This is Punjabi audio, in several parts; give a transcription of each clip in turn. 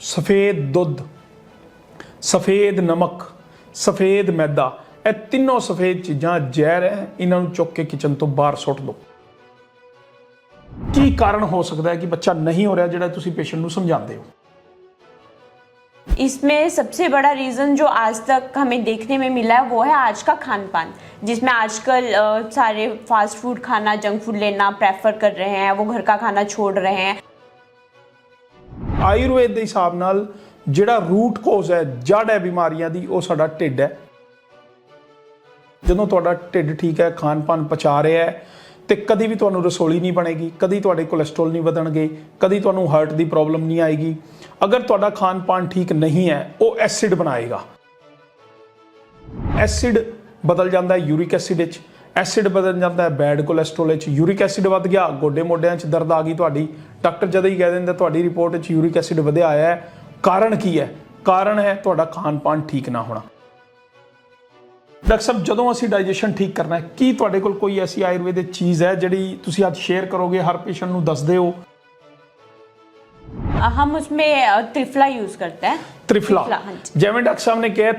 ਸਫੇਦ ਦੁੱਧ ਸਫੇਦ ਨਮਕ ਸਫੇਦ ਮੈਦਾ ਇਹ ਤਿੰਨੋਂ ਸਫੇਦ ਚੀਜ਼ਾਂ ਜ਼ਹਿਰ ਹੈ ਇਹਨਾਂ ਨੂੰ ਚੁੱਕ ਕੇ ਕਿਚਨ ਤੋਂ ਬਾਹਰ ਸੁੱਟ ਦਿਓ ਕੀ ਕਾਰਨ ਹੋ ਸਕਦਾ ਹੈ ਕਿ ਬੱਚਾ ਨਹੀਂ ਹੋ ਰਿਹਾ ਜਿਹੜਾ ਤੁਸੀਂ ਪੇਸ਼ੈਂਟ ਨੂੰ ਸਮਝਾਉਂਦੇ ਹੋ इसमें सबसे बड़ा रीज़न जो आज तक हमें देखने में मिला है वो है आज का खान पान जिसमें आजकल अ, सारे फास्ट फूड खाना जंक फूड लेना प्रेफर कर रहे हैं वो घर का खाना छोड़ रहे हैं ਆਯੁਰਵੇਦ ਦੇ ਹਿਸਾਬ ਨਾਲ ਜਿਹੜਾ ਰੂਟ ਕੋਜ਼ ਹੈ ਜੜ ਹੈ ਬਿਮਾਰੀਆਂ ਦੀ, ਉਹ ਸਾਡਾ ਢਿੱਡ ਹੈ। ਜਦੋਂ ਤੁਹਾਡਾ ਢਿੱਡ ਠੀਕ ਹੈ ਖਾਣ ਪਾਨ ਪਚਾ ਰਿਹਾ ਹੈ, ਤੇ ਕਦੀ ਵੀ ਤੁਹਾਨੂੰ ਰਸੋਲੀ ਨਹੀਂ ਬਣੇਗੀ, ਕਦੀ ਤੁਹਾਡੇ ਕੋਲੇਸਟ੍ਰੋਲ ਨਹੀਂ ਵਧਣਗੇ, ਕਦੀ ਤੁਹਾਨੂੰ ਹਾਰਟ ਦੀ ਪ੍ਰੋਬਲਮ ਨਹੀਂ ਆਏਗੀ। ਅਗਰ ਤੁਹਾਡਾ ਖਾਣ ਪਾਨ ਠੀਕ ਨਹੀਂ ਹੈ, ਉਹ ਐਸਿਡ ਬਣਾਏਗਾ। ਐਸਿਡ ਬਦਲ ਜਾਂਦਾ ਹੈ ਯੂਰਿਕ ਐਸਿਡ ਵਿੱਚ। ਐਸਿਡ ਬਦਲ ਜਾਂਦਾ ਹੈ ਬੈਡ ਕੋਲੇਸਟ੍ਰੋਲ ਵਿੱਚ ਯੂਰਿਕ ਐਸਿਡ ਵੱਧ ਗਿਆ ਗੋਡੇ ਮੋਢਿਆਂ 'ਚ ਦਰਦ ਆ ਗਈ ਤੁਹਾਡੀ ਡਾਕਟਰ ਜਦੋਂ ਹੀ ਕਹਿ ਦਿੰਦਾ ਤੁਹਾਡੀ ਰਿਪੋਰਟ ਵਿੱਚ ਯੂਰਿਕ ਐਸਿਡ ਵਧਿਆ ਆਇਆ ਹੈ ਕਾਰਨ ਕੀ ਹੈ ਕਾਰਨ ਹੈ ਤੁਹਾਡਾ ਖਾਣ ਪਾਨ ਠੀਕ ਨਾ ਹੋਣਾ ਡਾਕਟਰ ਸਾਹਿਬ ਜਦੋਂ ਅਸੀਂ ਡਾਈਜੈਸ਼ਨ ਠੀਕ ਕਰਨਾ ਹੈ ਕੀ ਤੁਹਾਡੇ ਕੋਲ ਕੋਈ ਐਸੀ ਆਯੁਰਵੈਦਿਕ ਚੀਜ਼ ਹੈ ਜਿਹੜੀ ਤੁਸੀਂ ਅੱਜ ਸ਼ੇਅਰ ਕਰੋਗੇ ਹਰ ਪੇਸ਼ੈਂਟ ਨੂੰ ਦੱਸਦੇ ਹੋ अ, हम उसमें अ, त्रिफला यूज़ करते हैं ਤ੍ਰਿਫਲਾ त्रिफला, हाँ जी ਜਿਵੇਂ ਡਾਕਟਰ ਸਾਹਿਬ ਨੇ ਕਿਹਾ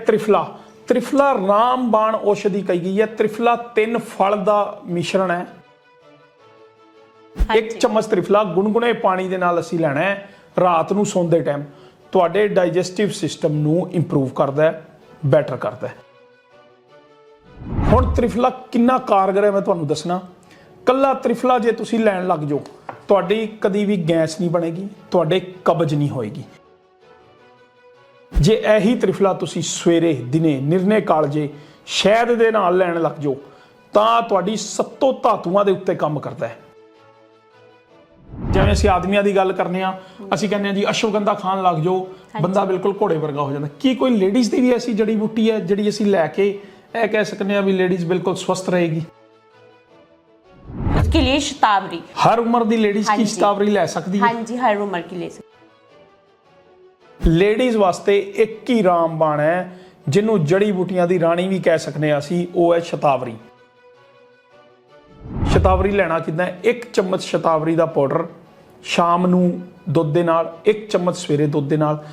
ਤ੍ਰਿਫਲਾ ਰਾਮਬਾਣ ਔਸ਼ਧੀ ਕਹੀ ਗਈ ਹੈ। ਤ੍ਰਿਫਲਾ ਤਿੰਨ ਫਲ ਦਾ ਮਿਸ਼ਰਣ ਹੈ। ਇੱਕ ਚਮਚ ਤ੍ਰਿਫਲਾ ਗੁਨਗੁਨੇ ਪਾਣੀ ਦੇ ਨਾਲ ਅਸੀਂ ਲੈਣਾ ਹੈ। ਰਾਤ ਨੂੰ ਸੌਂਦੇ ਟਾਈਮ ਤੁਹਾਡੇ ਡਾਈਜੈਸਟਿਵ ਸਿਸਟਮ ਨੂੰ ਇੰਪਰੂਵ ਕਰਦਾ ਹੈ ਬੈਟਰ ਕਰਦਾ ਹੈ। ਹੁਣ ਤ੍ਰਿਫਲਾ ਕਿੰਨਾ ਕਾਰਗਰ ਹੈ ਮੈਂ ਤੁਹਾਨੂੰ ਦੱਸਣਾ। ਕੱਲਾ ਤ੍ਰਿਫਲਾ ਜੇ ਤੁਸੀਂ ਲੈਣ ਲੱਗ ਜਾਓ ਤੁਹਾਡੀ ਕਦੀ ਵੀ ਗੈਸ ਨਹੀਂ ਬਣੇਗੀ ਤੁਹਾਡੇ ਕਬਜ਼ ਨਹੀਂ ਹੋਏਗੀ। ਜੇ ਇਹੀ ਤ੍ਰਿਫਲਾ ਤੁਸੀਂ ਸਵੇਰੇ ਦਿਨੇ ਨਿਰਣੇ ਕਾਲਜੇ ਸ਼ਹਿਦ ਦੇ ਨਾਲ ਲੈਣ ਲੱਗ ਜਾਓ ਤਾਂ ਤੁਹਾਡੀ ਸੱਤੋ ਧਾਤੂਆਂ ਦੇ ਉੱਤੇ ਕੰਮ ਕਰਦਾ ਹੈ ਜਿਵੇਂ ਅਸੀਂ ਆਦਮੀਆਂ ਦੀ ਗੱਲ ਕਰਨੇ ਆ ਅਸੀਂ ਕਹਿੰਦੇ ਆ ਜੀ ਅਸ਼ਵਗੰਧਾ ਖਾਣ ਲੱਗ ਜਾਓ ਬੰਦਾ ਬਿਲਕੁਲ ਘੋੜੇ ਵਰਗਾ ਹੋ ਜਾਂਦਾ ਕੀ ਕੋਈ ਲੇਡੀਜ਼ ਦੀ ਵੀ ਐਸੀ ਜੜੀ ਬੂਟੀ ਹੈ ਜਿਹੜੀ ਅਸੀਂ ਲੈ ਕੇ ਇਹ ਕਹਿ ਸਕਨੇ ਆ ਵੀ ਲੇਡੀਜ਼ ਬਿਲਕੁਲ ਸਵਸਥ ਰਹੇਗੀ उसके लिए शतावरी ਹਰ ਉਮਰ ਦੀ ਲੇਡੀਜ਼ ਕੀ ਹਾਂਜੀ। ਸਟਾਵਰੀ ਲੈ ਸਕਦੀ ਹੈ हाँ जी हर उम्र की ले सकते ਲੇਡੀਜ਼ ਵਾਸਤੇ ਇੱਕ ਹੀ ਰਾਮਬਾਣ ਹੈ, ਜਿਹਨੂੰ ਜੜੀ ਬੂਟੀਆਂ ਦੀ ਰਾਣੀ ਵੀ ਕਹਿ ਸਕਨੇ ਆ ਅਸੀਂ, ਉਹ ਹੈ ਸ਼ਤਾਵਰੀ। ਸ਼ਤਾਵਰੀ ਲੈਣਾ ਕਿਦਾਂ ਇੱਕ ਚਮਚ ਸ਼ਤਾਵਰੀ ਦਾ ਪਾਊਡਰ, ਸ਼ਾਮ ਨੂੰ ਦੁੱਧ ਦੇ ਨਾਲ, ਇੱਕ ਚਮਚ ਸਵੇਰੇ ਦੁੱਧ ਦੇ ਨਾਲ।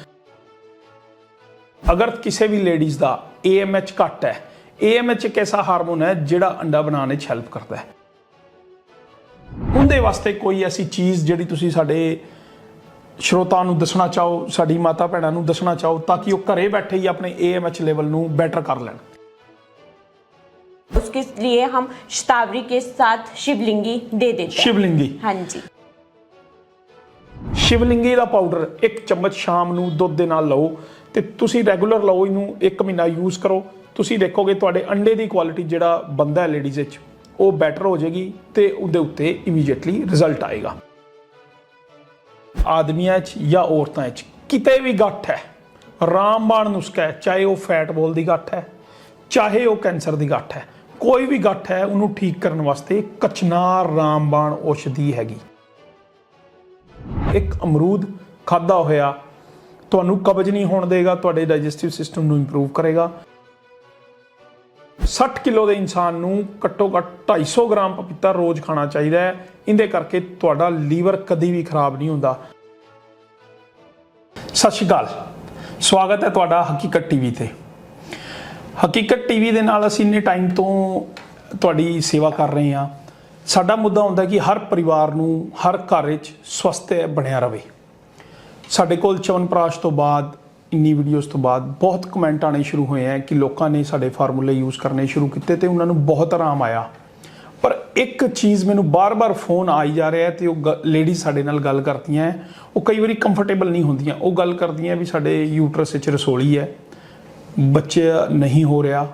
ਅਗਰ ਕਿਸੇ ਵੀ ਲੇਡੀਜ਼ ਦਾ AMH ਘੱਟ ਹੈ AMH ਇੱਕ ਐਸਾ ਹਾਰਮੋਨ ਹੈ ਜਿਹੜਾ ਅੰਡਾ ਬਣਾਉਣ ਵਿੱਚ ਹੈਲਪ ਕਰਦਾ ਹੈ। ਉਹਦੇ ਵਾਸਤੇ ਕੋਈ ਐਸੀ ਚੀਜ਼ ਜਿਹੜੀ ਤੁਸੀਂ ਸਾਡੇ ਸ਼ਰੋਤਾ ਨੂੰ ਦੱਸਣਾ ਚਾਹੋ ਸਾਡੀ ਮਾਤਾ ਭੈਣਾਂ ਨੂੰ ਦੱਸਣਾ ਚਾਹੋ ਤਾਂ ਕਿ ਉਹ ਘਰੇ ਬੈਠੇ ਹੀ ਆਪਣੇ AMH ਲੈਵਲ ਨੂੰ ਬੈਟਰ ਕਰ ਲੈਣ उसके लिए हम शतावरी के साथ शिवलिंगी दे देते हैं ਸ਼ਿਵਲਿੰਗੀ हाँ जी ਸ਼ਿਵਲਿੰਗੀ ਦਾ ਪਾਊਡਰ ਇੱਕ ਚਮਚ ਸ਼ਾਮ ਨੂੰ ਦੁੱਧ ਦੇ ਨਾਲ ਲਓ ਤੇ ਤੁਸੀਂ ਰੈਗੂਲਰ ਲਓ ਇਹਨੂੰ ਇੱਕ ਮਹੀਨਾ ਯੂਜ਼ ਕਰੋ ਤੁਸੀਂ ਦੇਖੋਗੇ ਤੁਹਾਡੇ ਅੰਡੇ ਦੀ ਕੁਆਲਿਟੀ ਜਿਹੜਾ ਬੰਦਾ ਹੈ ਲੇਡੀਜ਼ ਵਿੱਚ ਉਹ ਬੈਟਰ ਹੋ ਜਾਏਗੀ ਤੇ ਉਹਦੇ ਉੱਤੇ ਇਮੀਡੀਏਟਲੀ ਰਿਜ਼ਲਟ ਆਏਗਾ ਆਦਮੀਆਂ 'ਚ ਜਾਂ ਔਰਤਾਂ 'ਚ ਕਿਤੇ ਵੀ ਗੱਠ ਹੈ ਰਾਮਬਾਣ ਨੁਸਖਾ ਹੈ, ਚਾਹੇ ਉਹ ਫੈਟ ਬੋਲ ਦੀ ਗੱਠ ਹੈ, ਚਾਹੇ ਉਹ ਕੈਂਸਰ ਦੀ ਗੱਠ ਹੈ, ਕੋਈ ਵੀ ਗੱਠ ਹੈ, ਉਹਨੂੰ ਠੀਕ ਕਰਨ ਵਾਸਤੇ ਕਚਨਾਰ ਰਾਮਬਾਣ ਔਸ਼ਧੀ ਹੈਗੀ। ਇੱਕ ਅਮਰੂਦ ਖਾਦਾ ਹੋਇਆ, ਤੁਹਾਨੂੰ ਕਬਜ਼ ਨਹੀਂ ਹੋਣ ਦੇਗਾ, ਤੁਹਾਡੇ ਡਾਈਜੈਸਟਿਵ ਸਿਸਟਮ ਨੂੰ ਇੰਪਰੂਵ ਕਰੇਗਾ। 60 ਕਿਲੋ ਦੇ ਇਨਸਾਨ ਨੂੰ ਘੱਟੋ ਘੱਟ 250 ਗ੍ਰਾਮ ਪਪੀਤਾ ਰੋਜ਼ ਖਾਣਾ ਚਾਹੀਦਾ ਹੈ। ਇਹਦੇ ਕਰਕੇ ਤੁਹਾਡਾ ਲੀਵਰ ਕਦੀ ਵੀ ਖਰਾਬ ਨਹੀਂ ਹੁੰਦਾ। ਸਤਿ ਸ਼੍ਰੀ ਅਕਾਲ। ਸਵਾਗਤ ਹੈ ਤੁਹਾਡਾ ਹਕੀਕਤ ਟੀਵੀ ਤੇ। ਹਕੀਕਤ ਟੀਵੀ ਦੇ ਨਾਲ ਅਸੀਂ ਇੰਨੇ ਟਾਈਮ ਤੋਂ ਤੁਹਾਡੀ ਸੇਵਾ ਕਰ ਰਹੇ ਹਾਂ। ਸਾਡਾ ਮੁੱਦਾ ਹੁੰਦਾ ਕਿ ਹਰ ਪਰਿਵਾਰ ਨੂੰ ਹਰ ਘਰ ਵਿੱਚ ਸਵਸਥ ਬਣਿਆ ਰਹੇ। ਸਾਡੇ ਕੋਲ ਚਵਨਪ੍ਰਾਸ਼ ਤੋਂ ਬਾਅਦ ਇੰਨੀ ਵੀਡੀਓਜ਼ ਤੋਂ ਬਾਅਦ ਬਹੁਤ ਕਮੈਂਟ ਆਣੇ ਸ਼ੁਰੂ ਹੋਏ ਹੈ ਕਿ ਲੋਕਾਂ ਨੇ ਸਾਡੇ ਫਾਰਮੂਲੇ ਯੂਜ਼ ਕਰਨੇ ਸ਼ੁਰੂ ਕੀਤੇ ਤੇ ਉਹਨਾਂ ਨੂੰ ਬਹੁਤ ਆਰਾਮ ਆਇਆ। ਪਰ ਇੱਕ ਚੀਜ਼ ਮੈਨੂੰ ਬਾਰ-ਬਾਰ ਫੋਨ ਆਈ ਜਾ ਰਿਹਾ ਹੈ ਤੇ ਉਹ ਲੇਡੀ ਸਾਡੇ ਨਾਲ ਗੱਲ ਕਰਦੀਆਂ ਹੈ, ਉਹ ਕਈ ਵਾਰੀ ਕੰਫਰਟੇਬਲ ਨਹੀਂ ਹੁੰਦੀਆਂ। ਉਹ ਗੱਲ ਕਰਦੀਆਂ ਵੀ ਸਾਡੇ ਯੂਟਰਸ ਵਿੱਚ ਰਸੋਲੀ ਹੈ। ਬੱਚੇ ਨਹੀਂ ਹੋ ਰਿਹਾ।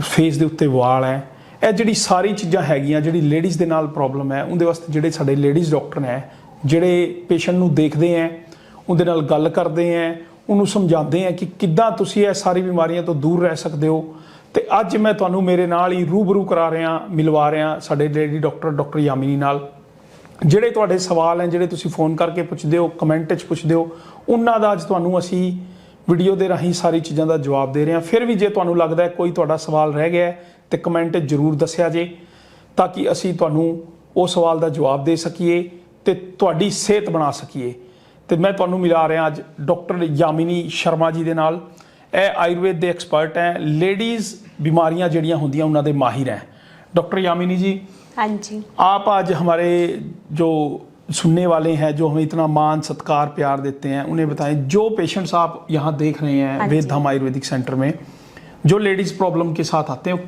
ਫੇਸ ਦੇ ਉੱਤੇ ਵਾਲ ਹੈ। ਇਹ ਜਿਹੜੀ ਸਾਰੀ ਚੀਜ਼ਾਂ ਹੈਗੀਆਂ ਜਿਹੜੀ ਲੇਡੀਜ਼ ਦੇ ਨਾਲ ਪ੍ਰੋਬਲਮ ਹੈ ਉਹਦੇ ਵਾਸਤੇ ਜਿਹੜੇ ਸਾਡੇ ਲੇਡੀਜ਼ ਡਾਕਟਰ ਨੇ ਜਿਹੜੇ ਪੇਸ਼ੈਂਟ ਨੂੰ ਦੇਖਦੇ ਹੈ ਉਹਦੇ ਨਾਲ ਗੱਲ ਕਰਦੇ ਹੈ ਉਹਨੂੰ ਸਮਝਾਉਂਦੇ ਹੈ ਕਿ ਕਿੱਦਾਂ ਤੁਸੀਂ ਇਹ ਸਾਰੀ ਬਿਮਾਰੀਆਂ ਤੋਂ ਦੂਰ ਰਹਿ ਸਕਦੇ ਹੋ। ਤੇ ਅੱਜ ਮੈਂ ਤੁਹਾਨੂੰ ਮੇਰੇ ਨਾਲ ਹੀ ਰੂਬਰੂ ਕਰਾ ਰਿਹਾ, ਮਿਲਵਾ ਰਿਹਾ ਸਾਡੇ ਲੇਡੀ ਡਾਕਟਰ ਡਾਕਟਰ ਯਾਮਿਨੀ ਨਾਲ। ਜਿਹੜੇ ਤੁਹਾਡੇ ਸਵਾਲ ਹੈ, ਜਿਹੜੇ ਤੁਸੀਂ ਫੋਨ ਕਰਕੇ ਪੁੱਛਦੇ ਹੋ, ਕਮੈਂਟ 'ਚ ਪੁੱਛਦੇ ਹੋ, ਉਹਨਾਂ ਦਾ ਅੱਜ ਤੁਹਾਨੂੰ ਅਸੀਂ ਵੀਡੀਓ ਦੇ ਰਾਹੀਂ ਸਾਰੀ ਚੀਜ਼ਾਂ ਦਾ ਜਵਾਬ ਦੇ ਰਹੇ। ਹਾਂ ਫਿਰ ਵੀ ਜੇ ਤੁਹਾਨੂੰ ਲੱਗਦਾ ਹੈ ਕੋਈ ਤੁਹਾਡਾ ਸਵਾਲ ਰਹਿ ਗਿਆ ਹੈ, ਤੇ ਕਮੈਂਟ ਜ਼ਰੂਰ ਦੱਸਿਆ ਜੇ, ਤਾਂ ਕਿ ਅਸੀਂ ਤੁਹਾਨੂੰ ਉਹ ਸਵਾਲ ਦਾ ਜਵਾਬ ਦੇ ਸਕੀਏ ਤੇ ਤੁਹਾਡੀ ਸਿਹਤ ਬਣਾ ਸਕੀਏ। ਤੇ ਮੈਂ ਤੁਹਾਨੂੰ ਮਿਲਾ ਰਿਹਾ ਅੱਜ ਡਾਕਟਰ ਯਾਮਿਨੀ ਸ਼ਰਮਾ ਜੀ ਦੇ ਨਾਲ ਇਹ ਆਯੁਰਵੇਦ ਦੇ ਐਕਸਪਰਟ ਹੈ ਲੇਡੀਜ਼ ਬਿਮਾਰੀਆਂ ਜਿਹੜੀਆਂ ਹੁੰਦੀਆਂ ਉਹਨਾਂ ਦੇ ਮਾਹਿਰ ਹੈ डॉक्टर यामिनी जी हाँ जी आप आज हमारे जो सुनने वाले हैं जो हमें इतना मान सत्कार प्यार देते हैं उन्हें बताएं जो पेशेंट्स आप यहाँ देख रहे हैं हाँ वेद धाम आयुर्वेदिक सेंटर में जो लेडीज़ प्रॉब्लम के साथ आते हैं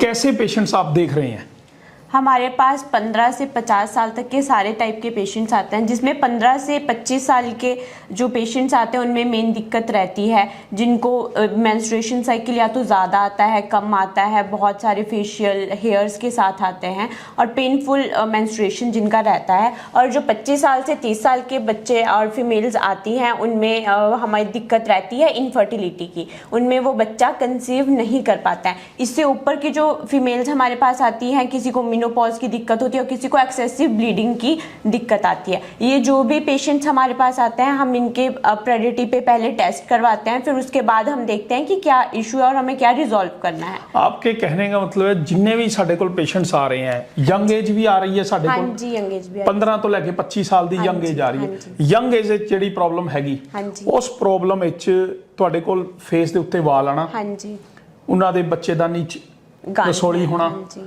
कैसे पेशेंट्स आप देख रहे हैं हमारे पास 15 से 50 साल तक के सारे टाइप के पेशेंट्स आते हैं, जिसमें 15 से 25 साल के जो पेशेंट्स आते हैं, उनमें मेन दिक्कत रहती है। जिनको मेंस्ट्रुएशन साइकिल या तो ज़्यादा आता है, कम आता है, बहुत सारे फेशियल हेयर्स के साथ आते हैं और पेनफुल मेंस्ट्रुएशन जिनका रहता है। और जो 25 साल से 30 साल के बच्चे और फीमेल्स आती हैं, उनमें हमारी दिक्कत रहती है इनफर्टिलिटी की। उनमें वो बच्चा कंसीव नहीं कर पाता है। इससे ऊपर की जो फीमेल्स हमारे पास आती हैं, किसी को मिनोपॉज की दिक्कत होती है और किसी को एक्सेसिव ब्लीडिंग की दिक्कत आती है ये जो भी पेशेंट्स हमारे पास आते हैं हम इनके प्रेडिटी पे पहले टेस्ट करवाते हैं फिर उसके बाद हम देखते हैं कि क्या इशू है और हमें क्या रिजॉल्व करना है आपके कहने का मतलब है जिन्ने भी ਸਾਡੇ ਕੋਲ ਪੇਸ਼ੈਂਟਸ ਆ ਰਹੇ हैं ਯੰਗ ਏਜ ਵੀ ਆ ਰਹੀ ਹੈ ਸਾਡੇ हाँ ਕੋਲ जी यंगेज भी है 15 ਤੋਂ ਲੈ ਕੇ 25 ਸਾਲ ਦੀ ਯੰਗ ਏਜ ਆ ਰਹੀ ਹੈ ਯੰਗ ਏਜ ਵਿੱਚ ਜਿਹੜੀ ਪ੍ਰੋਬਲਮ ਹੈਗੀ ਹਾਂਜੀ। ਉਸ ਪ੍ਰੋਬਲਮ ਵਿੱਚ ਤੁਹਾਡੇ ਕੋਲ ਫੇਸ ਦੇ ਉੱਤੇ ਵਾਲ ਆਣਾ हाँ जी ਉਹਨਾਂ ਦੇ ਬੱਚੇਦਾਨੀ ਚ गांठ ਰਸੋਲੀ है, ਹੋਣਾ हाँ जी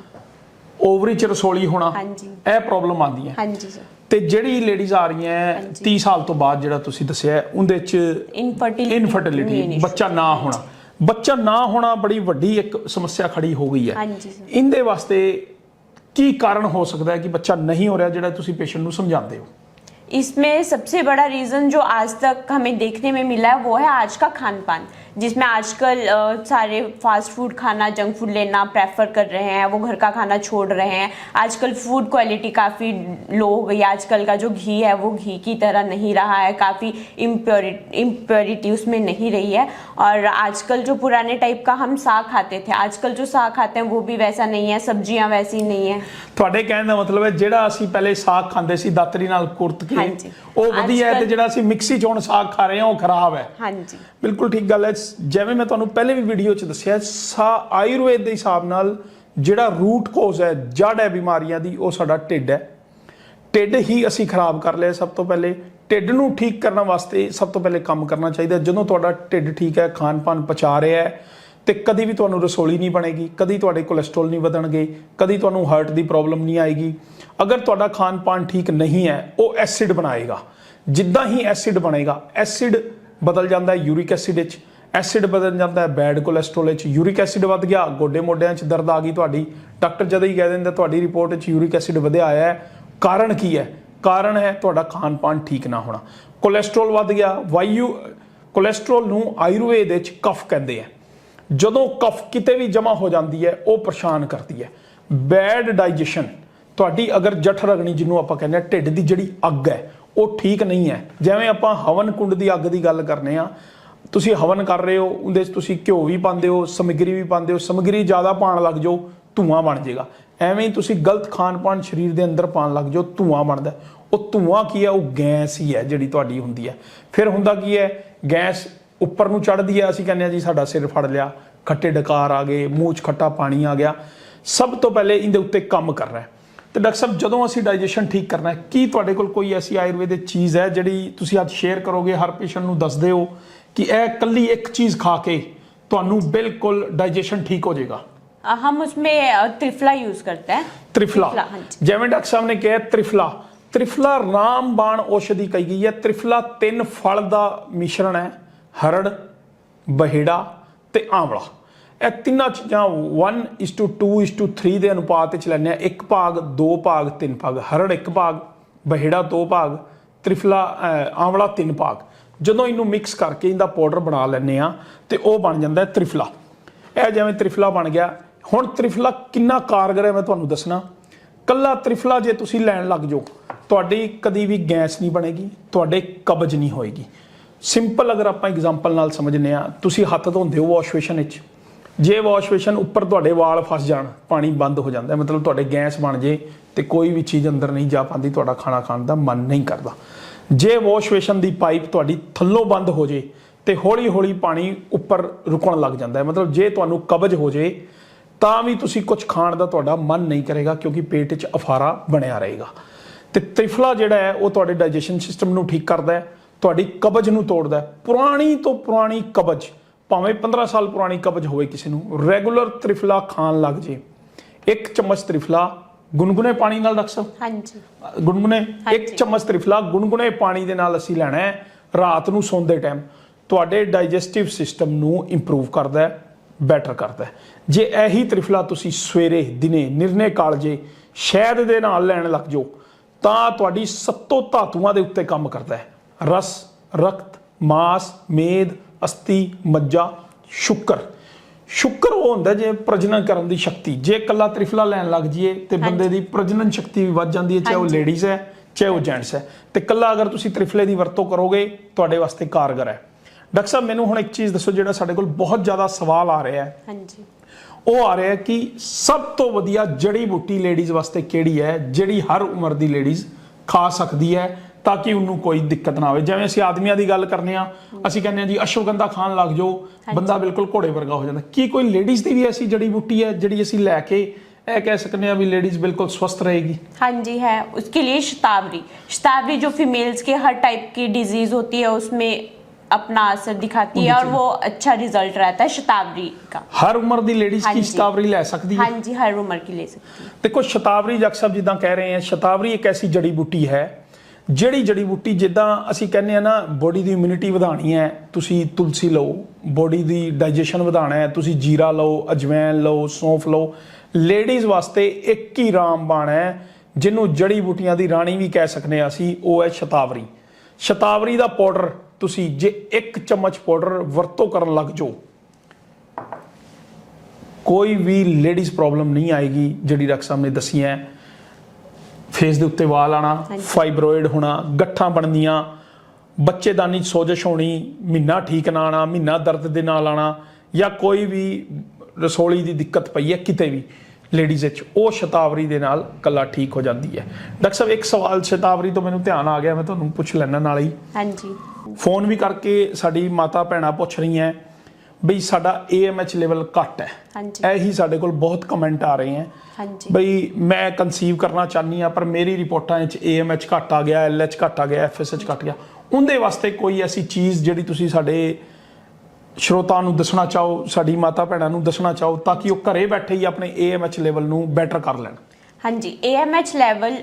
ਓਵਰੀ ਚ ਰਸੋਲੀ ਹੋਣਾ हाँ जी ਇਹ ਪ੍ਰੋਬਲਮ ਆਉਂਦੀ ਹੈ हाँ जी सर ਤੇ ਜਿਹੜੀ ਲੇਡੀਜ਼ ਆ ਰਹੀਆਂ ਹੈ, ਹਾਂਜੀ। 30 ਸਾਲ ਤੋਂ ਬਾਅਦ ਜਿਹੜਾ ਤੁਸੀਂ ਦੱਸਿਆ ਹੈ, ਉਹਦੇ ਚ इनफर्टिलिटी ਇਨਫਰਟੀਲਿਟੀ ਬੱਚਾ ਨਾ ਹੋਣਾ ਬੱਚਾ ਨਾ ਹੋਣਾ ਬੜੀ ਵੱਡੀ ਇੱਕ ਸਮੱਸਿਆ ਖੜੀ ਹੋ ਗਈ ਹੈ ਹਾਂਜੀ ਸਰ ਇਹਦੇ ਵਾਸਤੇ ਕੀ ਕਾਰਨ ਹੋ ਸਕਦਾ ਹੈ ਕਿ ਬੱਚਾ ਨਹੀਂ ਹੋ ਰਿਹਾ ਜਿਹੜਾ ਤੁਸੀਂ ਪੇਸ਼ੈਂਟ ਨੂੰ ਸਮਝਾਉਂਦੇ ਹੋ इसमें सबसे बड़ा रीज़न जो आज तक हमें देखने में मिला है वो है आज का खान पान जिसमें आजकल अ, सारे फास्ट फूड खाना जंक फूड लेना प्रेफर कर रहे हैं वो घर का खाना छोड़ रहे हैं आजकल फूड क्वालिटी काफ़ी लो हो गई है आजकल का जो घी है वो घी की तरह नहीं रहा है काफ़ी इम्प्योरिटी इम्प्योरिटी उसमें नहीं रही है और आजकल जो पुराने टाइप का हम साग खाते थे आजकल जो साग खाते हैं वो भी वैसा नहीं है सब्जियां वैसी नहीं है ਤੁਹਾਡੇ ਕਹਿਣ ਦਾ ਮਤਲਬ ਹੈ ਜਿਹੜਾ ਅਸੀਂ ਪਹਿਲੇ ਸਾਗ ਖਾਂਦੇ ਸੀ ਦਾਤਰੀ ਨਾਲ ਕੁਰਤ ਕੇ ਹਾਂਜੀ। ਉਹ ਵਧੀਆ ਹੈ ਤੇ ਅੱਜ-ਕੱਲ੍ਹ- ਜਿਹੜਾ ਅਸੀਂ ਮਿਕਸੀ ਚ ਹੁਣ ਸਾਗ ਖਾ ਰਹੇ ਹਾਂ ਉਹ ਖਰਾਬ ਹੈ हाँ जी ਬਿਲਕੁਲ ਠੀਕ ਗੱਲ ਹੈ ਜਿਵੇਂ ਮੈਂ ਤੁਹਾਨੂੰ ਪਹਿਲੇ ਵੀ ਵੀਡੀਓ 'ਚ ਦੱਸਿਆ, ਸਾ ਆਯੁਰਵੇਦ ਦੇ ਹਿਸਾਬ ਨਾਲ ਜਿਹੜਾ ਰੂਟ ਕੋਜ਼ ਹੈ ਜੜ ਹੈ ਬਿਮਾਰੀਆਂ ਦੀ, ਉਹ ਸਾਡਾ ਢਿੱਡ ਹੈ। ਢਿੱਡ ਹੀ ਅਸੀਂ ਖਰਾਬ ਕਰ ਲਿਆ ਸਭ ਤੋਂ ਪਹਿਲੇ। ਢਿੱਡ ਨੂੰ ਠੀਕ ਕਰਨ ਵਾਸਤੇ ਸਭ ਤੋਂ ਪਹਿਲੇ ਕੰਮ ਕਰਨਾ ਚਾਹੀਦਾ। ਜਦੋਂ ਤੁਹਾਡਾ ਢਿੱਡ ਠੀਕ ਹੈ ਖਾਣ ਪਾਨ ਪਚਾ ਰਿਹਾ ਹੈ, ਤੇ ਕਦੀ ਵੀ ਤੁਹਾਨੂੰ ਰਸੋਲੀ ਨਹੀਂ ਬਣੇਗੀ, ਕਦੀ ਤੁਹਾਡੇ ਕੋਲੇਸਟ੍ਰੋਲ ਨਹੀਂ ਵਧਣਗੇ, ਕਦੀ ਤੁਹਾਨੂੰ ਹਾਰਟ ਦੀ ਪ੍ਰੋਬਲਮ ਨਹੀਂ ਆਏਗੀ। ਅਗਰ ਤੁਹਾਡਾ ਖਾਣ ਪਾਨ ਠੀਕ ਨਹੀਂ ਹੈ, ਉਹ ਐਸਿਡ ਬਣਾਏਗਾ। ਜਿੱਦਾਂ ਹੀ ਐਸਿਡ ਬਣੇਗਾ ਐਸਿਡ ਬਦਲ ਜਾਂਦਾ ਹੈ ਯੂਰਿਕ ਐਸਿਡ ਵਿੱਚ। ਐਸਿਡ ਬਦਲ ਜਾਂਦਾ ਹੈ ਬੈਡ ਕੋਲੇਸਟ੍ਰੋਲ ਵਿੱਚ ਯੂਰਿਕ ਐਸਿਡ ਵੱਧ ਗਿਆ, ਗੋਡੇ ਮੋਢਿਆਂ 'ਚ ਦਰਦ ਆ ਗਈ ਤੁਹਾਡੀ। ਡਾਕਟਰ ਜਦੋਂ ਹੀ ਕਹਿ ਦਿੰਦਾ, ਤੁਹਾਡੀ ਰਿਪੋਰਟ 'ਚ ਯੂਰਿਕ ਐਸਿਡ ਵਧਿਆ ਆਇਆ ਹੈ। ਕਾਰਨ ਕੀ ਹੈ? ਕਾਰਨ ਹੈ ਤੁਹਾਡਾ ਖਾਣ ਪਾਣ ਠੀਕ ਨਾ ਹੋਣਾ। ਕੋਲੇਸਟ੍ਰੋਲ ਵੱਧ ਗਿਆ, ਵਾਯੂ ਕੋਲੇਸਟ੍ਰੋਲ ਨੂੰ ਆਯੁਰਵੇਦ ਵਿੱਚ ਕਫ ਕਹਿੰਦੇ ਆ। ਜਦੋਂ ਕਫ ਕਿਤੇ ਵੀ ਜਮਾ ਹੋ ਜਾਂਦੀ ਹੈ, ਉਹ ਪਰੇਸ਼ਾਨ ਕਰਦੀ ਹੈ। ਬੈਡ ਡਾਈਜੈਸ਼ਨ ਤੁਹਾਡੀ ਅਗਰ ਜਠਰ ਰਗਣੀ ਜਿਹਨੂੰ ਆਪਾਂ ਕਹਿੰਦੇ ਆ, ਢਿੱਡ ਦੀ ਜਿਹੜੀ ਅੱਗ ਹੈ, ਉਹ ਠੀਕ ਨਹੀਂ ਹੈ। ਜਿਵੇਂ ਆਪਾਂ ਹਵਨ ਕੁੰਡ ਦੀ ਅੱਗ ਦੀ ਗੱਲ ਕਰਨੇ ਆ ਤੁਸੀਂ ਹਵਨ ਕਰ ਰਹੇ ਹੋ, ਉਹਦੇ 'ਚ ਤੁਸੀਂ ਘਿਓ ਵੀ ਪਾਉਂਦੇ ਹੋ, ਸਮੱਗਰੀ ਵੀ ਪਾਉਂਦੇ ਹੋ, ਸਮੱਗਰੀ ਜ਼ਿਆਦਾ ਪਾਣ ਲੱਗ ਜਾਓ, ਧੂਆਂ ਬਣ ਜਾਏਗਾ। ਐਵੇਂ ਹੀ ਤੁਸੀਂ ਗਲਤ ਖਾਣ ਪਾਣ ਸਰੀਰ ਦੇ ਅੰਦਰ ਪਾਣ ਲੱਗ ਜਾਓ, ਧੂਆਂ ਬਣਦਾ ਉਹ ਧੂਆਂ ਕੀ ਹੈ? ਉਹ ਗੈਸ ਹੀ ਹੈ ਜਿਹੜੀ ਤੁਹਾਡੀ ਹੁੰਦੀ ਹੈ। ਫਿਰ ਹੁੰਦਾ ਕੀ ਹੈ? ਗੈਸ ਉੱਪਰ ਨੂੰ ਚੜ੍ਹਦੀ ਹੈ, ਅਸੀਂ ਕਹਿੰਦੇ ਆ ਜੀ ਸਾਡਾ ਸਿਰ ਫੜ ਲਿਆ, ਖੱਟੇ ਡਕਾਰ ਆ ਗਏ, ਮੂੰਹ 'ਚ ਖੱਟਾ ਪਾਣੀ ਆ ਗਿਆ। ਸਭ ਤੋਂ ਪਹਿਲੇ ਇਹਦੇ ਉੱਤੇ ਕੰਮ ਕਰਨਾ ਰਿਹਾ ਹੈ। ਤੇ ਡਾਕਟਰ ਸਾਹਿਬ, ਜਦੋਂ ਅਸੀਂ ਡਾਈਜੈਸ਼ਨ ਠੀਕ ਕਰਨਾ ਹੈ, ਕੀ ਤੁਹਾਡੇ ਕੋਲ ਕੋਈ ਐਸੀ ਆਯੁਰਵੈਦਿਕ ਚੀਜ਼ ਹੈ ਜਿਹੜੀ ਤੁਸੀਂ ਅੱਜ ਸ਼ੇਅਰ ਕਰੋਗੇ, ਹਰ ਪੇਸ਼ੈਂਟ ਨੂੰ ਦੱਸਦੇ ਹੋ? ਕਿ ਇਹ ਕੱਲੀ ਇੱਕ ਚੀਜ਼ ਖਾ ਕੇ ਤੁਹਾਨੂੰ ਬਿਲਕੁਲ ਡਾਈਜੈਸ਼ਨ ਠੀਕ ਹੋ ਜਾਏਗਾ अ, हम उसमें अ, त्रिफला यूज करते हैं ਤ੍ਰਿਫਲਾ त्रिफला, हाँ जी ਜਿਵੇਂ ਡਾਕਟਰ ਸਾਹਿਬ ਨੇ ਕਿਹਾ ਤ੍ਰਿਫਲਾ ਤ੍ਰਿਫਲਾ ਰਾਮਬਾਣ ਔਸ਼ਧੀ ਕਹੀ ਗਈ ਹੈ ਤ੍ਰਿਫਲਾ ਤਿੰਨ ਫਲ ਦਾ ਮਿਸ਼ਰਣ ਹੈ ਹਰੜ ਬਹਿੜਾ ਤੇ ਆਂਵਲਾ ਇਹ ਤਿੰਨਾਂ ਚੀਜ਼ਾਂ 1:2:3 ਦੇ ਅਨੁਪਾਤ ਵਿੱਚ ਲੈਣੇ ਆ ਇੱਕ ਭਾਗ ਦੋ ਭਾਗ ਤਿੰਨ ਭਾਗ ਹਰੜ ਇੱਕ ਭਾਗ ਬਹਿੜਾ ਦੋ ਭਾਗ ਤ੍ਰਿਫਲਾ ਅਹ, ਆਂਵਲਾ ਤਿੰਨ ਭਾਗ ਜਦੋਂ ਇਹਨੂੰ ਮਿਕਸ ਕਰਕੇ ਇਹਦਾ ਪਾਊਡਰ ਬਣਾ ਲੈਂਦੇ ਆ ਤੇ ਉਹ ਬਣ ਜਾਂਦਾ ਤ੍ਰਿਫਲਾ। ਇਹ ਜਿਵੇਂ ਤ੍ਰਿਫਲਾ ਬਣ ਗਿਆ, ਹੁਣ ਤ੍ਰਿਫਲਾ ਕਿੰਨਾ ਕਾਰਗਰ ਹੈ ਮੈਂ ਤੁਹਾਨੂੰ ਦੱਸਣਾ। ਕੱਲਾ ਤ੍ਰਿਫਲਾ ਜੇ ਤੁਸੀਂ ਲੈਣ ਲੱਗ ਜਾਓ, ਤੁਹਾਡੀ ਕਦੀ ਵੀ ਗੈਸ ਨਹੀਂ ਬਣੇਗੀ, ਤੁਹਾਡੇ ਕਬਜ਼ ਨਹੀਂ ਹੋਏਗੀ। ਸਿੰਪਲ ਅਗਰ ਆਪਾਂ ਐਗਜ਼ਾਮਪਲ ਨਾਲ ਸਮਝਨੇ ਆ ਤੁਸੀਂ ਹੱਥ ਧੋਂਦੇ ਹੋ ਵਾਸ਼ ਬੇਸ਼ਨ ਵਿੱਚ। ਜੇ ਵਾਸ਼ ਬੇਸ਼ਨ ਉੱਪਰ ਤੁਹਾਡੇ ਵਾਲ ਫਸ ਜਾਣ, ਪਾਣੀ ਬੰਦ ਹੋ ਜਾਂਦਾ ਮਤਲਬ ਤੁਹਾਡੇ ਗੈਸ ਬਣ ਜੇ ਤੇ ਕੋਈ ਵੀ ਚੀਜ਼ ਅੰਦਰ ਨਹੀਂ ਜਾ ਪਾਉਂਦੀ, ਤੁਹਾਡਾ ਖਾਣਾ ਖਾਣ ਦਾ ਮਨ ਨਹੀਂ ਕਰਦਾ। ਜੇ ਵਾਸ਼ ਬੇਸ਼ਨ ਦੀ ਪਾਈਪ ਤੁਹਾਡੀ ਥੱਲੋਂ ਬੰਦ ਹੋ ਜੇ ਤੇ ਹੌਲੀ ਹੌਲੀ ਪਾਣੀ ਉੱਪਰ ਰੁਕਣ ਲੱਗ ਜਾਂਦਾ ਹੈ। ਮਤਲਬ ਜੇ ਤੁਹਾਨੂੰ ਕਬਜ਼ ਹੋ ਜੇ, ਤਾਂ ਵੀ ਤੁਸੀਂ ਕੁਝ ਖਾਣ ਦਾ ਤੁਹਾਡਾ ਮਨ ਨਹੀਂ ਕਰੇਗਾ ਕਿਉਂਕਿ ਪੇਟ 'ਚ ਅਫਾਰਾ ਬਣਿਆ ਰਹੇਗਾ। ਤੇ ਤ੍ਰਿਫਲਾ ਜਿਹੜਾ ਹੈ, ਉਹ ਤੁਹਾਡੇ ਡਾਈਜੈਸ਼ਨ ਸਿਸਟਮ ਨੂੰ ਠੀਕ ਕਰਦਾ ਹੈ, ਤੁਹਾਡੀ ਕਬਜ਼ ਨੂੰ ਤੋੜਦਾ ਹੈ। ਪੁਰਾਣੀ ਤੋਂ ਪੁਰਾਣੀ ਕਬਜ਼, ਭਾਵੇਂ 15 ਸਾਲ ਪੁਰਾਣੀ ਕਬਜ਼ ਹੋਵੇ ਕਿਸੇ ਨੂੰ ਰੈਗੂਲਰ ਤ੍ਰਿਫਲਾ ਖਾਣ ਲੱਗ ਜੇ। ਇੱਕ ਚਮਚ ਤ੍ਰਿਫਲਾ ਗੁਨਗੁਨੇ ਪਾਣੀ ਨਾਲ जी ਗੁਨਗੁਨੇ ਹਾਂਜੀ। ਇੱਕ ਚਮਚ ਤ੍ਰਿਫਲਾ ਗੁਨਗੁਨੇ ਪਾਣੀ ਦੇ ਨਾਲ ਅਸੀਂ ਲੈਣਾ ਹੈ। ਰਾਤ ਨੂੰ ਸੌਂਦੇ ਟਾਈਮ ਤੁਹਾਡੇ ਡਾਈਜੈਸਟਿਵ ਸਿਸਟਮ ਨੂੰ ਇੰਪਰੂਵ ਕਰਦਾ ਹੈ ਬੈਟਰ ਕਰਦਾ ਹੈ। ਜੇ ਇਹੀ ਤ੍ਰਿਫਲਾ ਤੁਸੀਂ ਸਵੇਰੇ ਦਿਨੇ ਨਿਰਣੇ ਕਾਲਜੇ ਸ਼ਹਿਦ ਦੇ ਨਾਲ ਲੈਣ ਲੱਗ ਜਾਓ ਤਾਂ ਤੁਹਾਡੀ ਸੱਤੋ ਧਾਤੂਆਂ ਦੇ ਉੱਤੇ ਕੰਮ ਕਰਦਾ ਹੈ। ਰਸ ਰਕਤ ਮਾਸ ਮੇਦ ਅਸਥੀ ਮੱਜਾ ਸ਼ੁਕਰ। ਸ਼ੁਕਰ ਉਹ ਹੁੰਦਾ ਜੇ ਪ੍ਰਜਨਨ ਕਰਨ ਦੀ ਸ਼ਕਤੀ ਜੇ ਕੱਲਾ ਤ੍ਰਿਫਲਾ ਲੈਣ ਲੱਗ ਜਾਈਏ ਤੇ ਬੰਦੇ ਦੀ ਪ੍ਰਜਨਨ ਸ਼ਕਤੀ ਵੀ ਵੱਧ ਜਾਂਦੀ ਹੈ ਚਾਹੇ ਉਹ ਹਾਂਜੀ। ਲੇਡੀਜ਼ ਹੈ ਚਾਹੇ ਉਹ ਜੈਂਟਸ ਹੈ। ਤੇ ਕੱਲਾ ਅਗਰ ਤੁਸੀਂ ਤ੍ਰਿਫਲੇ ਦੀ ਵਰਤੋਂ ਕਰੋਗੇ ਤੁਹਾਡੇ ਵਾਸਤੇ ਕਾਰਗਰ ਹੈ। ਡਾਕਟਰ ਸਾਹਿਬ ਮੈਨੂੰ ਹੁਣ ਇੱਕ ਚੀਜ਼ ਦੱਸੋ ਜਿਹੜਾ ਸਾਡੇ ਕੋਲ ਬਹੁਤ ਜ਼ਿਆਦਾ ਸਵਾਲ ਆ ਰਿਹਾ ਹੈ। जी ਉਹ ਆ ਰਿਹਾ ਹੈ ਕਿ ਸਭ ਤੋਂ ਵਧੀਆ ਜੜੀ ਬੂਟੀ ਲੇਡੀਜ਼ ਵਾਸਤੇ ਕਿਹੜੀ ਹੈ ਜਿਹੜੀ ਹਰ ਉਮਰ ਦੀ ਲੇਡੀਜ਼ ਖਾ ਸਕਦੀ ਹੈ ਤਾਂ ਕਿ ਉਹਨੂੰ ਕੋਈ ਦਿੱਕਤ ਨਾ ਆਵੇ ਜਿਵੇਂ ਅਸੀਂ ਆਦਮੀਆਂ ਦੀ ਗੱਲ ਕਰਨੇ ਆ ਅਸੀਂ ਕਹਿੰਦੇ ਆ ਜੀ ਅਸ਼ਵਗੰਧਾ ਖਾਣ ਲੱਗ ਜਾਓ ਬੰਦਾ ਬਿਲਕੁਲ ਘੋੜੇ ਵਰਗਾ ਹੋ ਜਾਂਦਾ ਕੀ ਕੋਈ ਲੇਡੀਜ਼ ਦੀ ਵੀ ਐਸੀ ਜੜੀ ਬੂਟੀ ਹੈ ਜਿਹੜੀ ਅਸੀਂ ਲੈ ਕੇ ਇਹ ਕਹਿ ਸਕਨੇ ਆ ਵੀ ਲੇਡੀਜ਼ ਬਿਲਕੁਲ ਸਵਸਥ ਰਹੇਗੀ हाँ जी है उसके लिए शतावरी शतावरी जो फीमेल्स के हर टाइप की डिजीज होती है उसमें अपना असर दिखाती है और वो अच्छा रिजल्ट रहता है शतावरी का ਹਰ ਉਮਰ ਦੀ ਲੇਡੀਜ਼ ਕੀ ਹਾਂਜੀ। ਸ਼ਤਾਵਰੀ ਲੈ ਸਕਦੀ ਹੈ हाँ जी हर उम्र की ले सकती है ਦੇਖੋ ਸ਼ਤਾਵਰੀ ਜਗ ਸਾਹਿਬ ਜਿੱਦਾਂ ਕਹਿ ਰਹੇ ਆ ਸ਼ਤਾਵਰੀ ਇੱਕ ਐਸੀ ਜੜੀ ਬੂਟੀ ਹੈ ਜਿਹੜੀ ਜੜੀ ਬੂਟੀ ਜਿੱਦਾਂ ਅਸੀਂ ਕਹਿੰਦੇ ਆ ਨਾ ਬੋਡੀ ਦੀ ਇਮਿਊਨਿਟੀ ਵਧਾਣੀ ਹੈ, ਤੁਸੀਂ ਤੁਲਸੀ ਲਓ ਬੋਡੀ ਦੀ ਡਾਈਜੈਸ਼ਨ ਵਧਾਣਾ ਹੈ, ਤੁਸੀਂ ਜੀਰਾ ਲਓ, ਅਜਵੈਨ ਲਓ, ਸੌਂਫ ਲਓ ਲੇਡੀਜ਼ ਵਾਸਤੇ ਇੱਕ ਹੀ ਰਾਮਬਾਣ ਹੈ, ਜਿਹਨੂੰ ਜੜੀ ਬੂਟੀਆਂ ਦੀ ਰਾਣੀ ਵੀ ਕਹਿ ਸਕਨੇ ਆ ਅਸੀਂ, ਉਹ ਹੈ ਸ਼ਤਾਵਰੀ। ਸ਼ਤਾਵਰੀ ਦਾ ਪਾਊਡਰ ਤੁਸੀਂ ਜੇ ਇੱਕ ਚਮਚ ਪਾਊਡਰ ਵਰਤੋਂ ਕਰਨ ਲੱਗ ਜਾਓ, ਕੋਈ ਵੀ ਲੇਡੀਜ਼ ਪ੍ਰੋਬਲਮ ਨਹੀਂ ਆਏਗੀ, ਜਿਹੜੀ ਡਾਕਟਰ ਸਾਹਿਬ ਨੇ ਦੱਸੀ ਹੈ। ਫੇਸ ਦੇ ਉੱਤੇ ਵਾਲ ਆਣਾ ਹਾਂਜੀ। ਫਾਈਬਰੋਇਡ ਹੋਣਾ ਗੱਠਾਂ ਬਣਨੀਆਂ ਬੱਚੇਦਾਨੀ 'ਚ ਸੋਜਸ਼ ਹੋਣੀ ਮਹੀਨਾ ਠੀਕ ਨਾ ਆਣਾ ਮਹੀਨਾ ਦਰਦ ਦੇ ਨਾਲ ਆਣਾ ਜਾਂ ਕੋਈ ਵੀ ਰਸੋਲੀ ਦੀ ਦਿੱਕਤ ਪਈ ਹੈ ਕਿਤੇ ਵੀ ਲੇਡੀਜ਼ ਵਿੱਚ ਉਹ ਸ਼ਤਾਵਰੀ ਦੇ ਨਾਲ ਕੱਲਾ ਠੀਕ ਹੋ ਜਾਂਦੀ ਹੈ। ਡਾਕਟਰ ਸਾਹਿਬ ਇੱਕ ਸਵਾਲ ਸ਼ਤਾਵਰੀ ਤੋਂ ਮੈਨੂੰ ਧਿਆਨ ਆ ਗਿਆ ਮੈਂ ਤੁਹਾਨੂੰ ਪੁੱਛ ਲੈਣਾ ਨਾਲ ਹੀ। जी ਫੋਨ ਵੀ ਕਰਕੇ ਸਾਡੀ ਮਾਤਾ ਭੈਣਾਂ ਪੁੱਛ ਰਹੀਆਂ ਬਈ ਸਾਡਾ AMH ਲੈਵਲ ਘੱਟ ਹੈ। ਹਾਂਜੀ। ਇਹੀ ਸਾਡੇ ਕੋਲ ਬਹੁਤ ਕਮੈਂਟ ਆ ਰਹੇ ਹੈ। ਹਾਂਜੀ। ਬਈ ਮੈਂ ਕਨਸੀਵ ਕਰਨਾ ਚਾਹਨੀ ਆ ਪਰ ਮੇਰੀ ਰਿਪੋਰਟਾਂ ਵਿੱਚ AMH ਘੱਟ ਆ ਗਿਆ LH ਘੱਟ ਆ ਗਿਆ FSH ਘੱਟ ਗਿਆ। ਉਹਦੇ ਵਾਸਤੇ ਕੋਈ ਐਸੀ ਚੀਜ਼ ਜਿਹੜੀ ਤੁਸੀਂ ਸਾਡੇ ਸ਼ਰੋਤਾਂ ਨੂੰ ਦੱਸਣਾ ਚਾਹੋ ਸਾਡੀ ਮਾਤਾ ਭੈਣਾਂ ਨੂੰ ਦੱਸਣਾ ਚਾਹੋ ਤਾਂ ਕਿ ਉਹ ਘਰੇ ਬੈਠੇ ਹੀ ਆਪਣੇ AMH ਲੈਵਲ ਨੂੰ ਬੈਟਰ ਕਰ ਲੈਣ। हाँ जी ए एम एच लेवल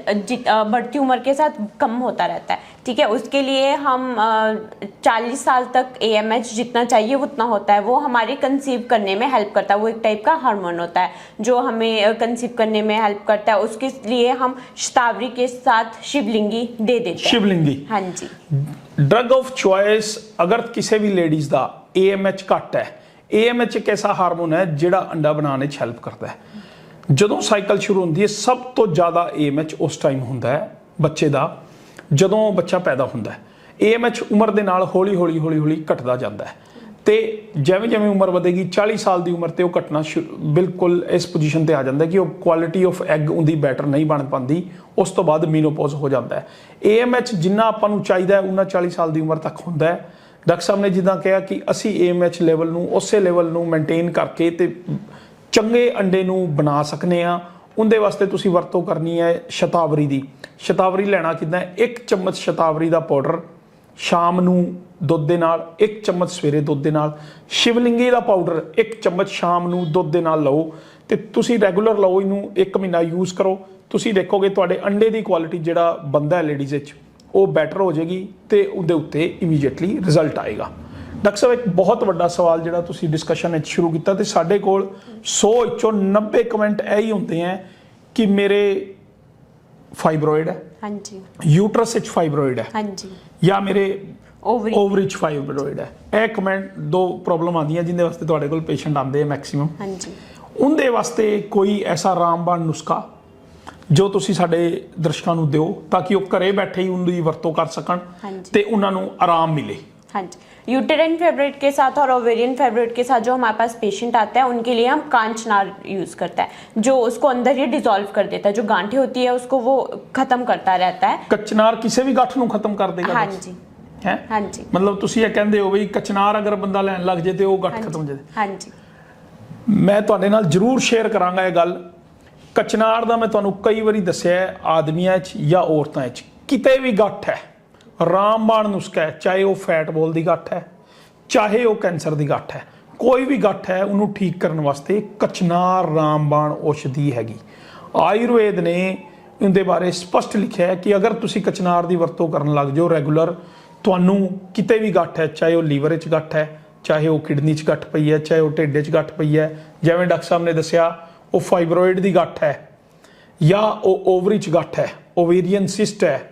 बढ़ती उम्र के साथ कम होता रहता है ठीक है उसके लिए हम चालीस साल तक ए एम एच जितना चाहिए उतना होता है वो हमारे कंसीव करने में हेल्प करता है वो एक टाइप का हार्मोन होता है जो हमें कंसीव करने में हेल्प करता है उसके लिए हम शतावरी के साथ शिवलिंगी दे देते हैं ਸ਼ਿਵਲਿੰਗੀ हाँ जी ਡਰਗ ਆਫ ਚੁਆਇਸ ਅਗਰ ਕਿਸੇ ਵੀ ਲੇਡੀਜ਼ ਦਾ AMH ਘੱਟ ਹੈ AMH ਇੱਕ ਐਸਾ ਹਾਰਮੋਨ ਹੈ ਜਿਹੜਾ ਅੰਡਾ ਬਣਾਉਣ ਵਿੱਚ ਹੈਲਪ ਕਰਦਾ ਹੈ ਜਦੋਂ ਸਾਈਕਲ ਸ਼ੁਰੂ ਹੁੰਦੀ ਹੈ, ਸਭ ਤੋਂ ਜ਼ਿਆਦਾ AMH ਉਸ ਟਾਈਮ ਹੁੰਦਾ ਹੈ ਬੱਚੇ ਦਾ, ਜਦੋਂ ਬੱਚਾ ਪੈਦਾ ਹੁੰਦਾ ਹੈ। AMH ਉਮਰ ਦੇ ਨਾਲ ਹੌਲੀ ਹੌਲੀ ਹੌਲੀ ਹੌਲੀ ਘਟਦਾ ਜਾਂਦਾ ਹੈ। ਤੇ ਜਿਵੇਂ ਜਿਵੇਂ ਉਮਰ ਵਧੇਗੀ 40 ਸਾਲ ਦੀ ਉਮਰ ਤੇ ਉਹ ਘਟਣਾ ਸ਼ੁਰੂ- ਬਿਲਕੁਲ ਇਸ ਪੋਜੀਸ਼ਨ ਤੇ ਆ ਜਾਂਦਾ ਕਿ ਉਹ ਕੁਆਲਿਟੀ ਆਫ ਐਗ ਉਹਦੀ ਬੈਟਰ ਨਹੀਂ ਬਣ ਪਾਉਂਦੀ, ਉਸ ਤੋਂ ਬਾਅਦ ਮੀਨੋਪੌਜ਼ ਹੋ ਜਾਂਦਾ ਹੈ। AMH ਜਿੰਨਾ ਆਪਾਂ ਨੂੰ ਚਾਹੀਦਾ ਹੈ ਉਹਨਾਂ 40 ਸਾਲ ਦੀ ਉਮਰ ਤੱਕ ਹੁੰਦਾ ਹੈ। ਡਾਕਟਰ ਸਾਹਿਬ ਨੇ ਜਿੱਦਾਂ ਕਿਹਾ ਕਿ ਅਸੀਂ AMH ਲੈਵਲ ਨੂੰ, ਉਸੇ ਲੈਵਲ ਨੂੰ ਮੇਨਟੇਨ ਕਰਕੇ ਤੇ ਚੰਗੇ ਅੰਡੇ ਨੂੰ ਬਣਾ ਸਕਨੇ ਆ। ਉਹਦੇ ਵਾਸਤੇ ਤੁਸੀਂ ਵਰਤੋਂ ਕਰਨੀ ਹੈ ਸ਼ਤਾਵਰੀ ਦੀ। ਸ਼ਤਾਵਰੀ ਲੈਣਾ ਕਿਦਾਂ ਇੱਕ ਚਮਚ ਸ਼ਤਾਵਰੀ ਦਾ ਪਾਊਡਰ ਸ਼ਾਮ ਨੂੰ ਦੁੱਧ ਦੇ ਨਾਲ, ਇੱਕ ਚਮਚ ਸਵੇਰੇ ਦੁੱਧ ਦੇ ਨਾਲ। ਸ਼ਿਵਲਿੰਗੀ ਦਾ ਪਾਊਡਰ ਇੱਕ ਚਮਚ ਸ਼ਾਮ ਨੂੰ ਦੁੱਧ ਦੇ ਨਾਲ ਲਓ। ਤੇ ਤੁਸੀਂ ਰੈਗੂਲਰ ਲਓ ਇਹਨੂੰ, ਇੱਕ ਮਹੀਨਾ ਯੂਜ਼ ਕਰੋ। ਤੁਸੀਂ ਦੇਖੋਗੇ ਤੁਹਾਡੇ ਅੰਡੇ ਦੀ ਕੁਆਲਿਟੀ ਜਿਹੜਾ ਬੰਦਾ ਹੈ ਲੇਡੀਜ਼ ਵਿੱਚ, ਉਹ ਬੈਟਰ ਹੋ ਜਾਏਗੀ ਤੇ ਉਹਦੇ ਉੱਤੇ ਇਮੀਡੀਏਟਲੀ ਰਿਜ਼ਲਟ ਆਏਗਾ। ਡਾਕਟਰ ਸਾਹਿਬ ਇੱਕ ਬਹੁਤ ਵੱਡਾ ਸਵਾਲ ਜਿਹੜਾ ਤੁਸੀਂ ਡਿਸਕਸ਼ਨ ਵਿੱਚ ਸ਼ੁਰੂ ਕੀਤਾ ਤੇ ਸਾਡੇ ਕੋਲ 100 ਵਿੱਚੋਂ 90 ਕਮੈਂਟ ਇਹ ਹੀ ਹੁੰਦੇ ਆ ਕਿ ਮੇਰੇ ਫਾਈਬਰੋਇਡ ਹੈ। ਹਾਂਜੀ। ਯੂਟਰਸ ਵਿੱਚ ਫਾਈਬਰੋਇਡ ਹੈ। ਹਾਂਜੀ। ਜਾਂ ਮੇਰੇ ਓਵਰੀ ਓਵਰੀ ਚ ਫਾਈਬਰੋਇਡ ਹੈ। ਇਹ ਕਮੈਂਟ ਦੋ ਪ੍ਰੋਬਲਮ ਆਉਂਦੀਆਂ ਜਿੰਦੇ ਵਾਸਤੇ ਤੁਹਾਡੇ ਕੋਲ ਪੇਸ਼ੈਂਟ ਆਉਂਦੇ ਆ ਮੈਕਸਿਮਮ ਹਾਂਜੀ। ਉਹਦੇ ਵਾਸਤੇ ਕੋਈ ਐਸਾ ਰਾਮਬਾਣ ਨੁਸਖਾ ਜੋ ਤੁਸੀਂ ਸਾਡੇ ਦਰਸ਼ਕਾਂ ਨੂੰ ਦਿਓ ਤਾਂ ਕਿ ਉਹ ਘਰੇ ਬੈਠੇ ਹੀ ਉਹਦੀ ਵਰਤੋਂ ਕਰ ਸਕਣ ਤੇ ਉਹਨਾਂ ਨੂੰ ਆਰਾਮ ਮਿਲੇ। हाँ जी यूटेराइन फेब्रेट के साथ और ओवेरियन फेब्रेट के साथ जो हमारे पास पेशेंट आता है उनके लिए हम कांचनार यूज़ करता है जो उसको अंदर ही डिसॉल्व कर देता है जो गांठें होती है उसको वो खत्म करता रहता है ਕਚਨਾਰ ਕਿਸੇ ਵੀ ਗੱਠ ਨੂੰ ਖਤਮ ਕਰ ਦੇਗਾ हाँ जी ਹੈ हाँ जी ਮਤਲਬ ਤੁਸੀਂ ਇਹ ਕਹਿੰਦੇ ਹੋ ਵੀ ਕਚਨਾਰ ਅਗਰ ਬੰਦਾ ਲੈਣ ਲੱਗ ਜੇ ਤੇ ਉਹ ਗੱਠ हाँ ਖਤਮ ਹੋ जी ਜਾਏ हाँ जी ਮੈਂ ਤੁਹਾਡੇ ਨਾਲ ਜਰੂਰ ਸ਼ੇਅਰ ਕਰਾਂਗਾ ਇਹ ਗੱਲ ਕਚਨਾਰ ਦਾ ਮੈਂ ਤੁਹਾਨੂੰ ਕਈ ਵਾਰੀ ਦੱਸਿਆ ਹੈ, ਆਦਮੀਆਂ 'ਚ ਜਾਂ ਔਰਤਾਂ 'ਚ ਕਿਤੇ ਵੀ ਗੱਠ ਹੈ ਰਾਮਬਾਣ ਨੁਸਖਾ ਹੈ ਚਾਹੇ ਉਹ ਫੈਟ ਬੋਲ ਦੀ ਗੱਠ ਹੈ, ਚਾਹੇ ਉਹ ਕੈਂਸਰ ਦੀ ਗੱਠ ਹੈ, ਕੋਈ ਵੀ ਗੱਠ ਹੈ, ਉਹਨੂੰ ਠੀਕ ਕਰਨ ਵਾਸਤੇ ਕਚਨਾਰ ਰਾਮਬਾਣ ਔਸ਼ਧੀ ਹੈਗੀ। ਆਯੁਰਵੇਦ ਨੇ ਇਹਦੇ ਬਾਰੇ ਸਪਸ਼ਟ ਲਿਖਿਆ ਹੈ ਕਿ ਅਗਰ ਤੁਸੀਂ ਕਚਨਾਰ ਦੀ ਵਰਤੋਂ ਕਰਨ ਲੱਗ ਜਾਓ ਰੈਗੂਲਰ, ਤੁਹਾਨੂੰ ਕਿਤੇ ਵੀ ਗੱਠ ਹੈ, ਚਾਹੇ ਉਹ ਲੀਵਰ 'ਚ ਗੱਠ ਹੈ, ਚਾਹੇ ਉਹ ਕਿਡਨੀ 'ਚ ਗੱਠ ਪਈ ਹੈ, ਚਾਹੇ ਉਹ ਢਿੱਡ 'ਚ ਗੱਠ ਪਈ ਹੈ, ਜਿਵੇਂ ਡਾਕਟਰ ਸਾਹਿਬ ਨੇ ਦੱਸਿਆ, ਉਹ ਫਾਈਬਰੋਇਡ ਦੀ ਗੱਠ ਹੈ ਜਾਂ ਉਹ ਓਵਰੀ 'ਚ ਗੱਠ ਹੈ, ਓਵੇਰੀਅਨ ਸਿਸਟ ਹੈ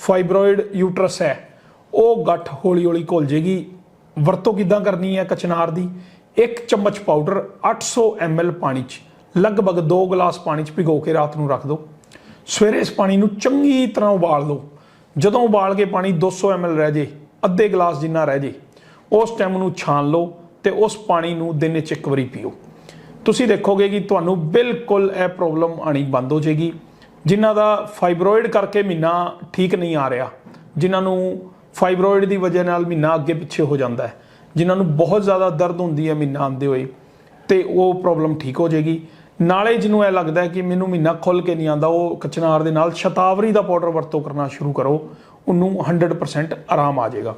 ਫਾਈਬਰੋਇਡ ਯੂਟਰਸ ਹੈ। ਉਹ ਗੱਠ ਹੌਲੀ ਹੌਲੀ ਘੁਲ ਜੇਗੀ। ਵਰਤੋਂ ਕਿੱਦਾਂ ਕਰਨੀ ਹੈ ਕਚਨਾਰ ਦੀ? ਇੱਕ ਚਮਚ ਪਾਊਡਰ 800 ml ਪਾਣੀ 'ਚ, ਲਗਭਗ 2 ਗਲਾਸ ਪਾਣੀ 'ਚ ਭਿਗੋ ਕੇ ਰਾਤ ਨੂੰ ਰੱਖ ਦਿਓ ਸਵੇਰੇ ਇਸ ਪਾਣੀ ਨੂੰ ਚੰਗੀ ਤਰ੍ਹਾਂ ਉਬਾਲ ਲਓ ਜਦੋਂ ਉਬਾਲ ਕੇ ਪਾਣੀ 200 ml ਰਹਿ ਜੇ, ਅੱਧੇ ਗਲਾਸ ਜਿੰਨਾ ਰਹਿ ਜੇ, ਉਸ ਟਾਈਮ ਨੂੰ ਛਾਣ ਲਓ ਤੇ ਉਸ ਪਾਣੀ ਨੂੰ ਦਿਨ 'ਚ ਇੱਕ ਵਾਰੀ ਪੀਓ। ਤੁਸੀਂ ਦੇਖੋਗੇ ਕਿ ਤੁਹਾਨੂੰ ਬਿਲਕੁਲ ਇਹ ਪ੍ਰੋਬਲਮ ਆਣੀ ਬੰਦ ਹੋ ਜਾਏਗੀ ਜਿਨ੍ਹਾਂ ਦਾ ਫਾਈਬਰੋਇਡ ਕਰਕੇ ਮਹੀਨਾ ਠੀਕ ਨਹੀਂ ਆ ਰਿਹਾ ਜਿਨ੍ਹਾਂ ਨੂੰ ਫਾਈਬਰੋਇਡ ਦੀ ਵਜ੍ਹਾ ਨਾਲ ਮਹੀਨਾ ਅੱਗੇ ਪਿੱਛੇ ਹੋ ਜਾਂਦਾ ਹੈ ਜਿਨ੍ਹਾਂ ਨੂੰ ਬਹੁਤ ਜ਼ਿਆਦਾ ਦਰਦ ਹੁੰਦੀ ਹੈ ਮਹੀਨਾ ਆਉਂਦੇ ਹੋਏ ਤੇ ਉਹ ਪ੍ਰੋਬਲਮ ਠੀਕ ਹੋ ਜਾਏਗੀ। ਨਾਲੇ ਜਿਹਨੂੰ ਇਹ ਲੱਗਦਾ ਹੈ ਕਿ ਮੈਨੂੰ ਮਹੀਨਾ ਖੁੱਲ ਕੇ ਨਹੀਂ ਆਉਂਦਾ ਉਹ ਕਚਨਾਰ ਦੇ ਨਾਲ ਸ਼ਤਾਵਰੀ ਦਾ ਪਾਊਡਰ ਵਰਤੋਂ ਕਰਨਾ ਸ਼ੁਰੂ ਕਰੋ ਉਹਨੂੰ 100% ਆਰਾਮ ਆ ਜਾਏਗਾ।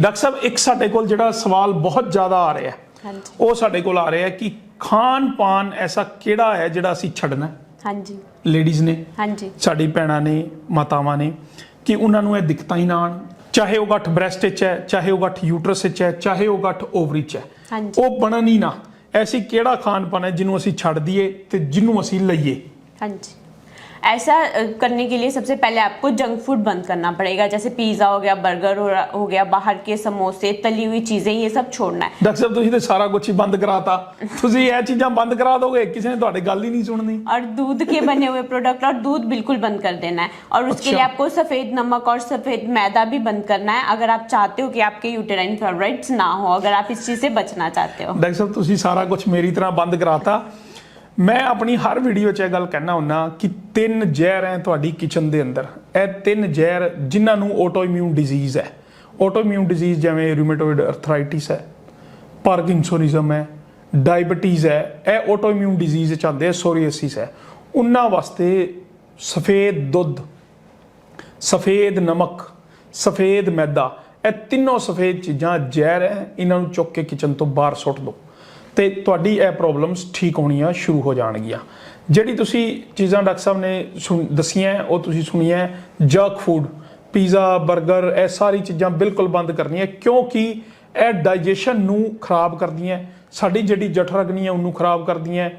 ਡਾਕਟਰ ਸਾਹਿਬ ਇੱਕ ਸਾਡੇ ਕੋਲ ਜਿਹੜਾ ਸਵਾਲ ਬਹੁਤ ਜ਼ਿਆਦਾ ਆ ਰਿਹਾ ਹੈ ਉਹ ਸਾਡੇ ਕੋਲ ਆ ਰਿਹਾ ਹੈ ਕਿ ਖਾਣ ਪਾਨ ਐਸਾ ਕਿਹੜਾ ਹੈ ਜਿਹੜਾ ਅਸੀਂ ਛੱਡਣਾ ਹਾਂਜੀ। ਲੇਡੀਜ਼ ਨੇ ਹਾਂਜੀ। ਸਾਡੀ ਭੈਣਾਂ ਨੇ ਮਾਤਾਵਾਂ ਨੇ ਕਿ ਉਹਨਾਂ ਨੂੰ ਇਹ ਦਿੱਕਤਾਂ ਹੀ ਨਾ ਆਉਣ। ਚਾਹੇ ਉਹ ਗੱਠ ਬ੍ਰੈਸਟ ਵਿੱਚ ਹੈ ਚਾਹੇ ਉਹ ਗੱਠ ਯੂਟਰਸ ਵਿੱਚ ਹੈ ਚਾਹੇ ਉਹ ਗੱਠ ਓਵਰੀ 'ਚ ਹੈ। ਹਾਂਜੀ। ਉਹ ਬਣਨ ਹੀ ਨਾ। ਐਸੀ ਕਿਹੜਾ ਖਾਣ ਪਾਨ ਹੈ ਜਿਹਨੂੰ ਅਸੀਂ ਛੱਡ ਦਈਏ ਤੇ ਜਿਹਨੂੰ ਅਸੀਂ ਲਈਏ। जी ऐसा अ, करने के लिए सबसे पहले आपको जंक फूड बंद करना पड़ेगा जैसे पिज़्ज़ा हो गया बर्गर हो, रहा- हो गया बाहर के समोसे तली हुई चीज़ें ये सब छोड़ना है ਡਾਕਟਰ ਸਾਹਿਬ ਤੁਸੀਂ ਤੇ ਸਾਰਾ ਕੁਝ ਹੀ ਬੰਦ ਕਰਾਤਾ ਤੁਸੀਂ ਇਹ ਚੀਜ਼ਾਂ ਬੰਦ ਕਰਾ ਦੋਗੇ ਕਿਸੇ ਨੇ ਤੁਹਾਡੀ ਗੱਲ ਹੀ ਨਹੀਂ ਸੁਣਨੀ और दूध के बने हुए प्रोडक्ट और दूध बिल्कुल बंद कर देना है और उसके अच्छा। लिए आपको सफ़ेद नमक और सफ़ेद मैदा भी बंद करना है अगर आप चाहते हो कि आपके यूटेराइन फेवराइट्स ना हो अगर आप इस चीज़ से बचना चाहते हो ਡਾਕਟਰ ਸਾਹਿਬ ਤੁਸੀਂ ਸਾਰਾ ਕੁਝ ਮੇਰੀ ਤਰ੍ਹਾਂ ਬੰਦ ਕਰਾਤਾ ਮੈਂ ਆਪਣੀ ਹਰ ਵੀਡੀਓ 'ਚ ਇਹ ਗੱਲ ਕਹਿਣਾ ਹੁੰਨਾ ਕਿ ਤਿੰਨ ਜ਼ਹਿਰ ਹੈ ਤੁਹਾਡੀ ਕਿਚਨ ਦੇ ਅੰਦਰ। ਇਹ ਤਿੰਨ ਜ਼ਹਿਰ ਜਿਨ੍ਹਾਂ ਨੂੰ ਆਟੋਇਮਿਊਨ ਡਿਜ਼ੀਜ਼ ਹੈ। ਆਟੋਇਮਿਊਨ ਡਿਜ਼ੀਜ਼ ਜਿਵੇਂ ਰੂਮੇਟੋਇਡ ਅਰਥਰਾਈਟਿਸ ਹੈ ਪਾਰਕਿੰਸੋਨਿਜ਼ਮ ਹੈ ਡਾਇਬੀਟੀਜ਼ ਹੈ, ਇਹ ਆਟੋਇਮਿਊਨ ਡਿਜ਼ੀਜ਼ ਚ ਆਉਂਦੇ ਆ ਹੈ। ਉਹਨਾਂ ਵਾਸਤੇ ਸਫੇਦ ਦੁੱਧ, ਸਫੇਦ ਨਮਕ, ਸਫੇਦ ਮੈਦਾ, ਇਹ ਤਿੰਨੋਂ ਸਫੇਦ ਚੀਜ਼ਾਂ ਜ਼ਹਿਰ ਹੈ ਇਹਨਾਂ ਨੂੰ ਚੁੱਕ ਕੇ ਕਿਚਨ ਤੋਂ ਬਾਹਰ ਸੁੱਟ ਦਿਓ ਤੇ ਤੁਹਾਡੀ ਇਹ ਪ੍ਰੋਬਲਮਸ ਠੀਕ ਹੋਣੀਆਂ ਸ਼ੁਰੂ ਹੋ ਜਾਣਗੀਆਂ। ਜਿਹੜੀ ਤੁਸੀਂ ਚੀਜ਼ਾਂ ਡਾਕਟਰ ਸਾਹਿਬ ਨੇ ਸੁਣ- ਦਸੀਆਂ, ਉਹ ਤੁਸੀਂ ਸੁਣੀਆਂ ਜੰਕ ਫੂਡ ਪੀਜ਼ਾ 버ਗਰ ਇਹ ਸਾਰੀ ਚੀਜ਼ਾਂ ਬਿਲਕੁਲ ਬੰਦ ਕਰਨੀਆਂ, ਕਿਉਂਕਿ ਇਹ ਡਾਈਜੈਸ਼ਨ ਨੂੰ ਖਰਾਬ ਕਰਦੀਆਂ, ਸਾਡੀ ਜਿਹੜੀ ਜਠਰ ਅਗਨੀ ਹੈ ਉਹਨੂੰ ਖਰਾਬ ਕਰਦੀਆਂ।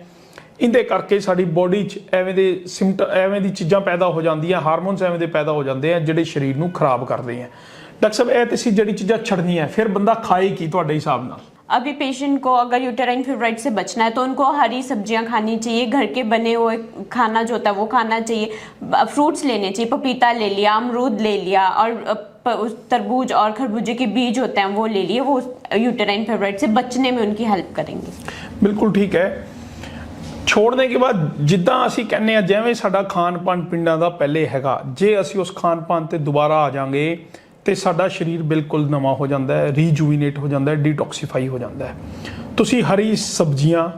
ਇਹਦੇ ਕਰਕੇ ਸਾਡੀ ਬੋਡੀ 'ਚ ਐਵੇਂ ਦੇ ਸਿੰਪਟ ਐਵੇਂ ਦੀ ਚੀਜ਼ਾਂ ਪੈਦਾ ਹੋ ਜਾਂਦੀਆਂ ਹਾਰਮੋਨਸ ਐਵੇਂ ਦੇ ਪੈਦਾ ਹੋ ਜਾਂਦੇ ਆ, ਜਿਹੜੇ ਸਰੀਰ ਨੂੰ ਖਰਾਬ ਕਰਦੇ ਆ। ਡਾਕਟਰ ਸਾਹਿਬ, ਇਹ ਤੇ ਸੀ ਜਿਹੜੀ ਚੀਜ਼ਾਂ ਛੱਡਣੀਆਂ, ਫਿਰ ਬੰਦਾ ਖਾਏ ਕੀ ਤੁਹਾਡੇ ਹਿਸਾਬ ਨਾਲ? अभी पेशेंट को अगर यूटेराइन फेवराइट से बचना है तो उनको हरी सब्जियां खानी चाहिए घर के बने हुए खाना जो होता है वो खाना चाहिए फ्रूट्स लेने चाहिए पपीता ले लिया अमरूद ले लिया और अ, प- उस तरबूज और खरबूजे के बीज होते हैं वो ले लिए वो यूटेराइन फेवराइट से बचने में उनकी हेल्प करेंगे ਬਿਲਕੁਲ ਠੀਕ ਹੈ ਛੋੜਨੇ ਕੇ ਬਾਅਦ ਜਿੱਦਾਂ ਅਸੀਂ ਕਹਿੰਨੇ ਆ ਜਿਵੇਂ ਸਾਡਾ ਖਾਣ ਪਾਨ ਪਿੰਡਾਂ ਦਾ ਪਹਿਲੇ ਹੈਗਾ ਜੇ ਅਸੀਂ ਉਸ ਖਾਣ ਪਾਨ ਤੇ ਦੁਬਾਰਾ ਆ ਜਾਾਂਗੇ ਤੇ ਸਾਡਾ ਸਰੀਰ ਬਿਲਕੁਲ ਨਵਾਂ ਹੋ ਜਾਂਦਾ ਹੈ ਰੀਜੂਵੀਨੇਟ ਹੋ ਜਾਂਦਾ ਹੈ ਡੀਟੌਕਸੀਫਾਈ ਹੋ ਜਾਂਦਾ ਹੈ। ਤੁਸੀਂ ਹਰੀ ਸਬਜ਼ੀਆਂ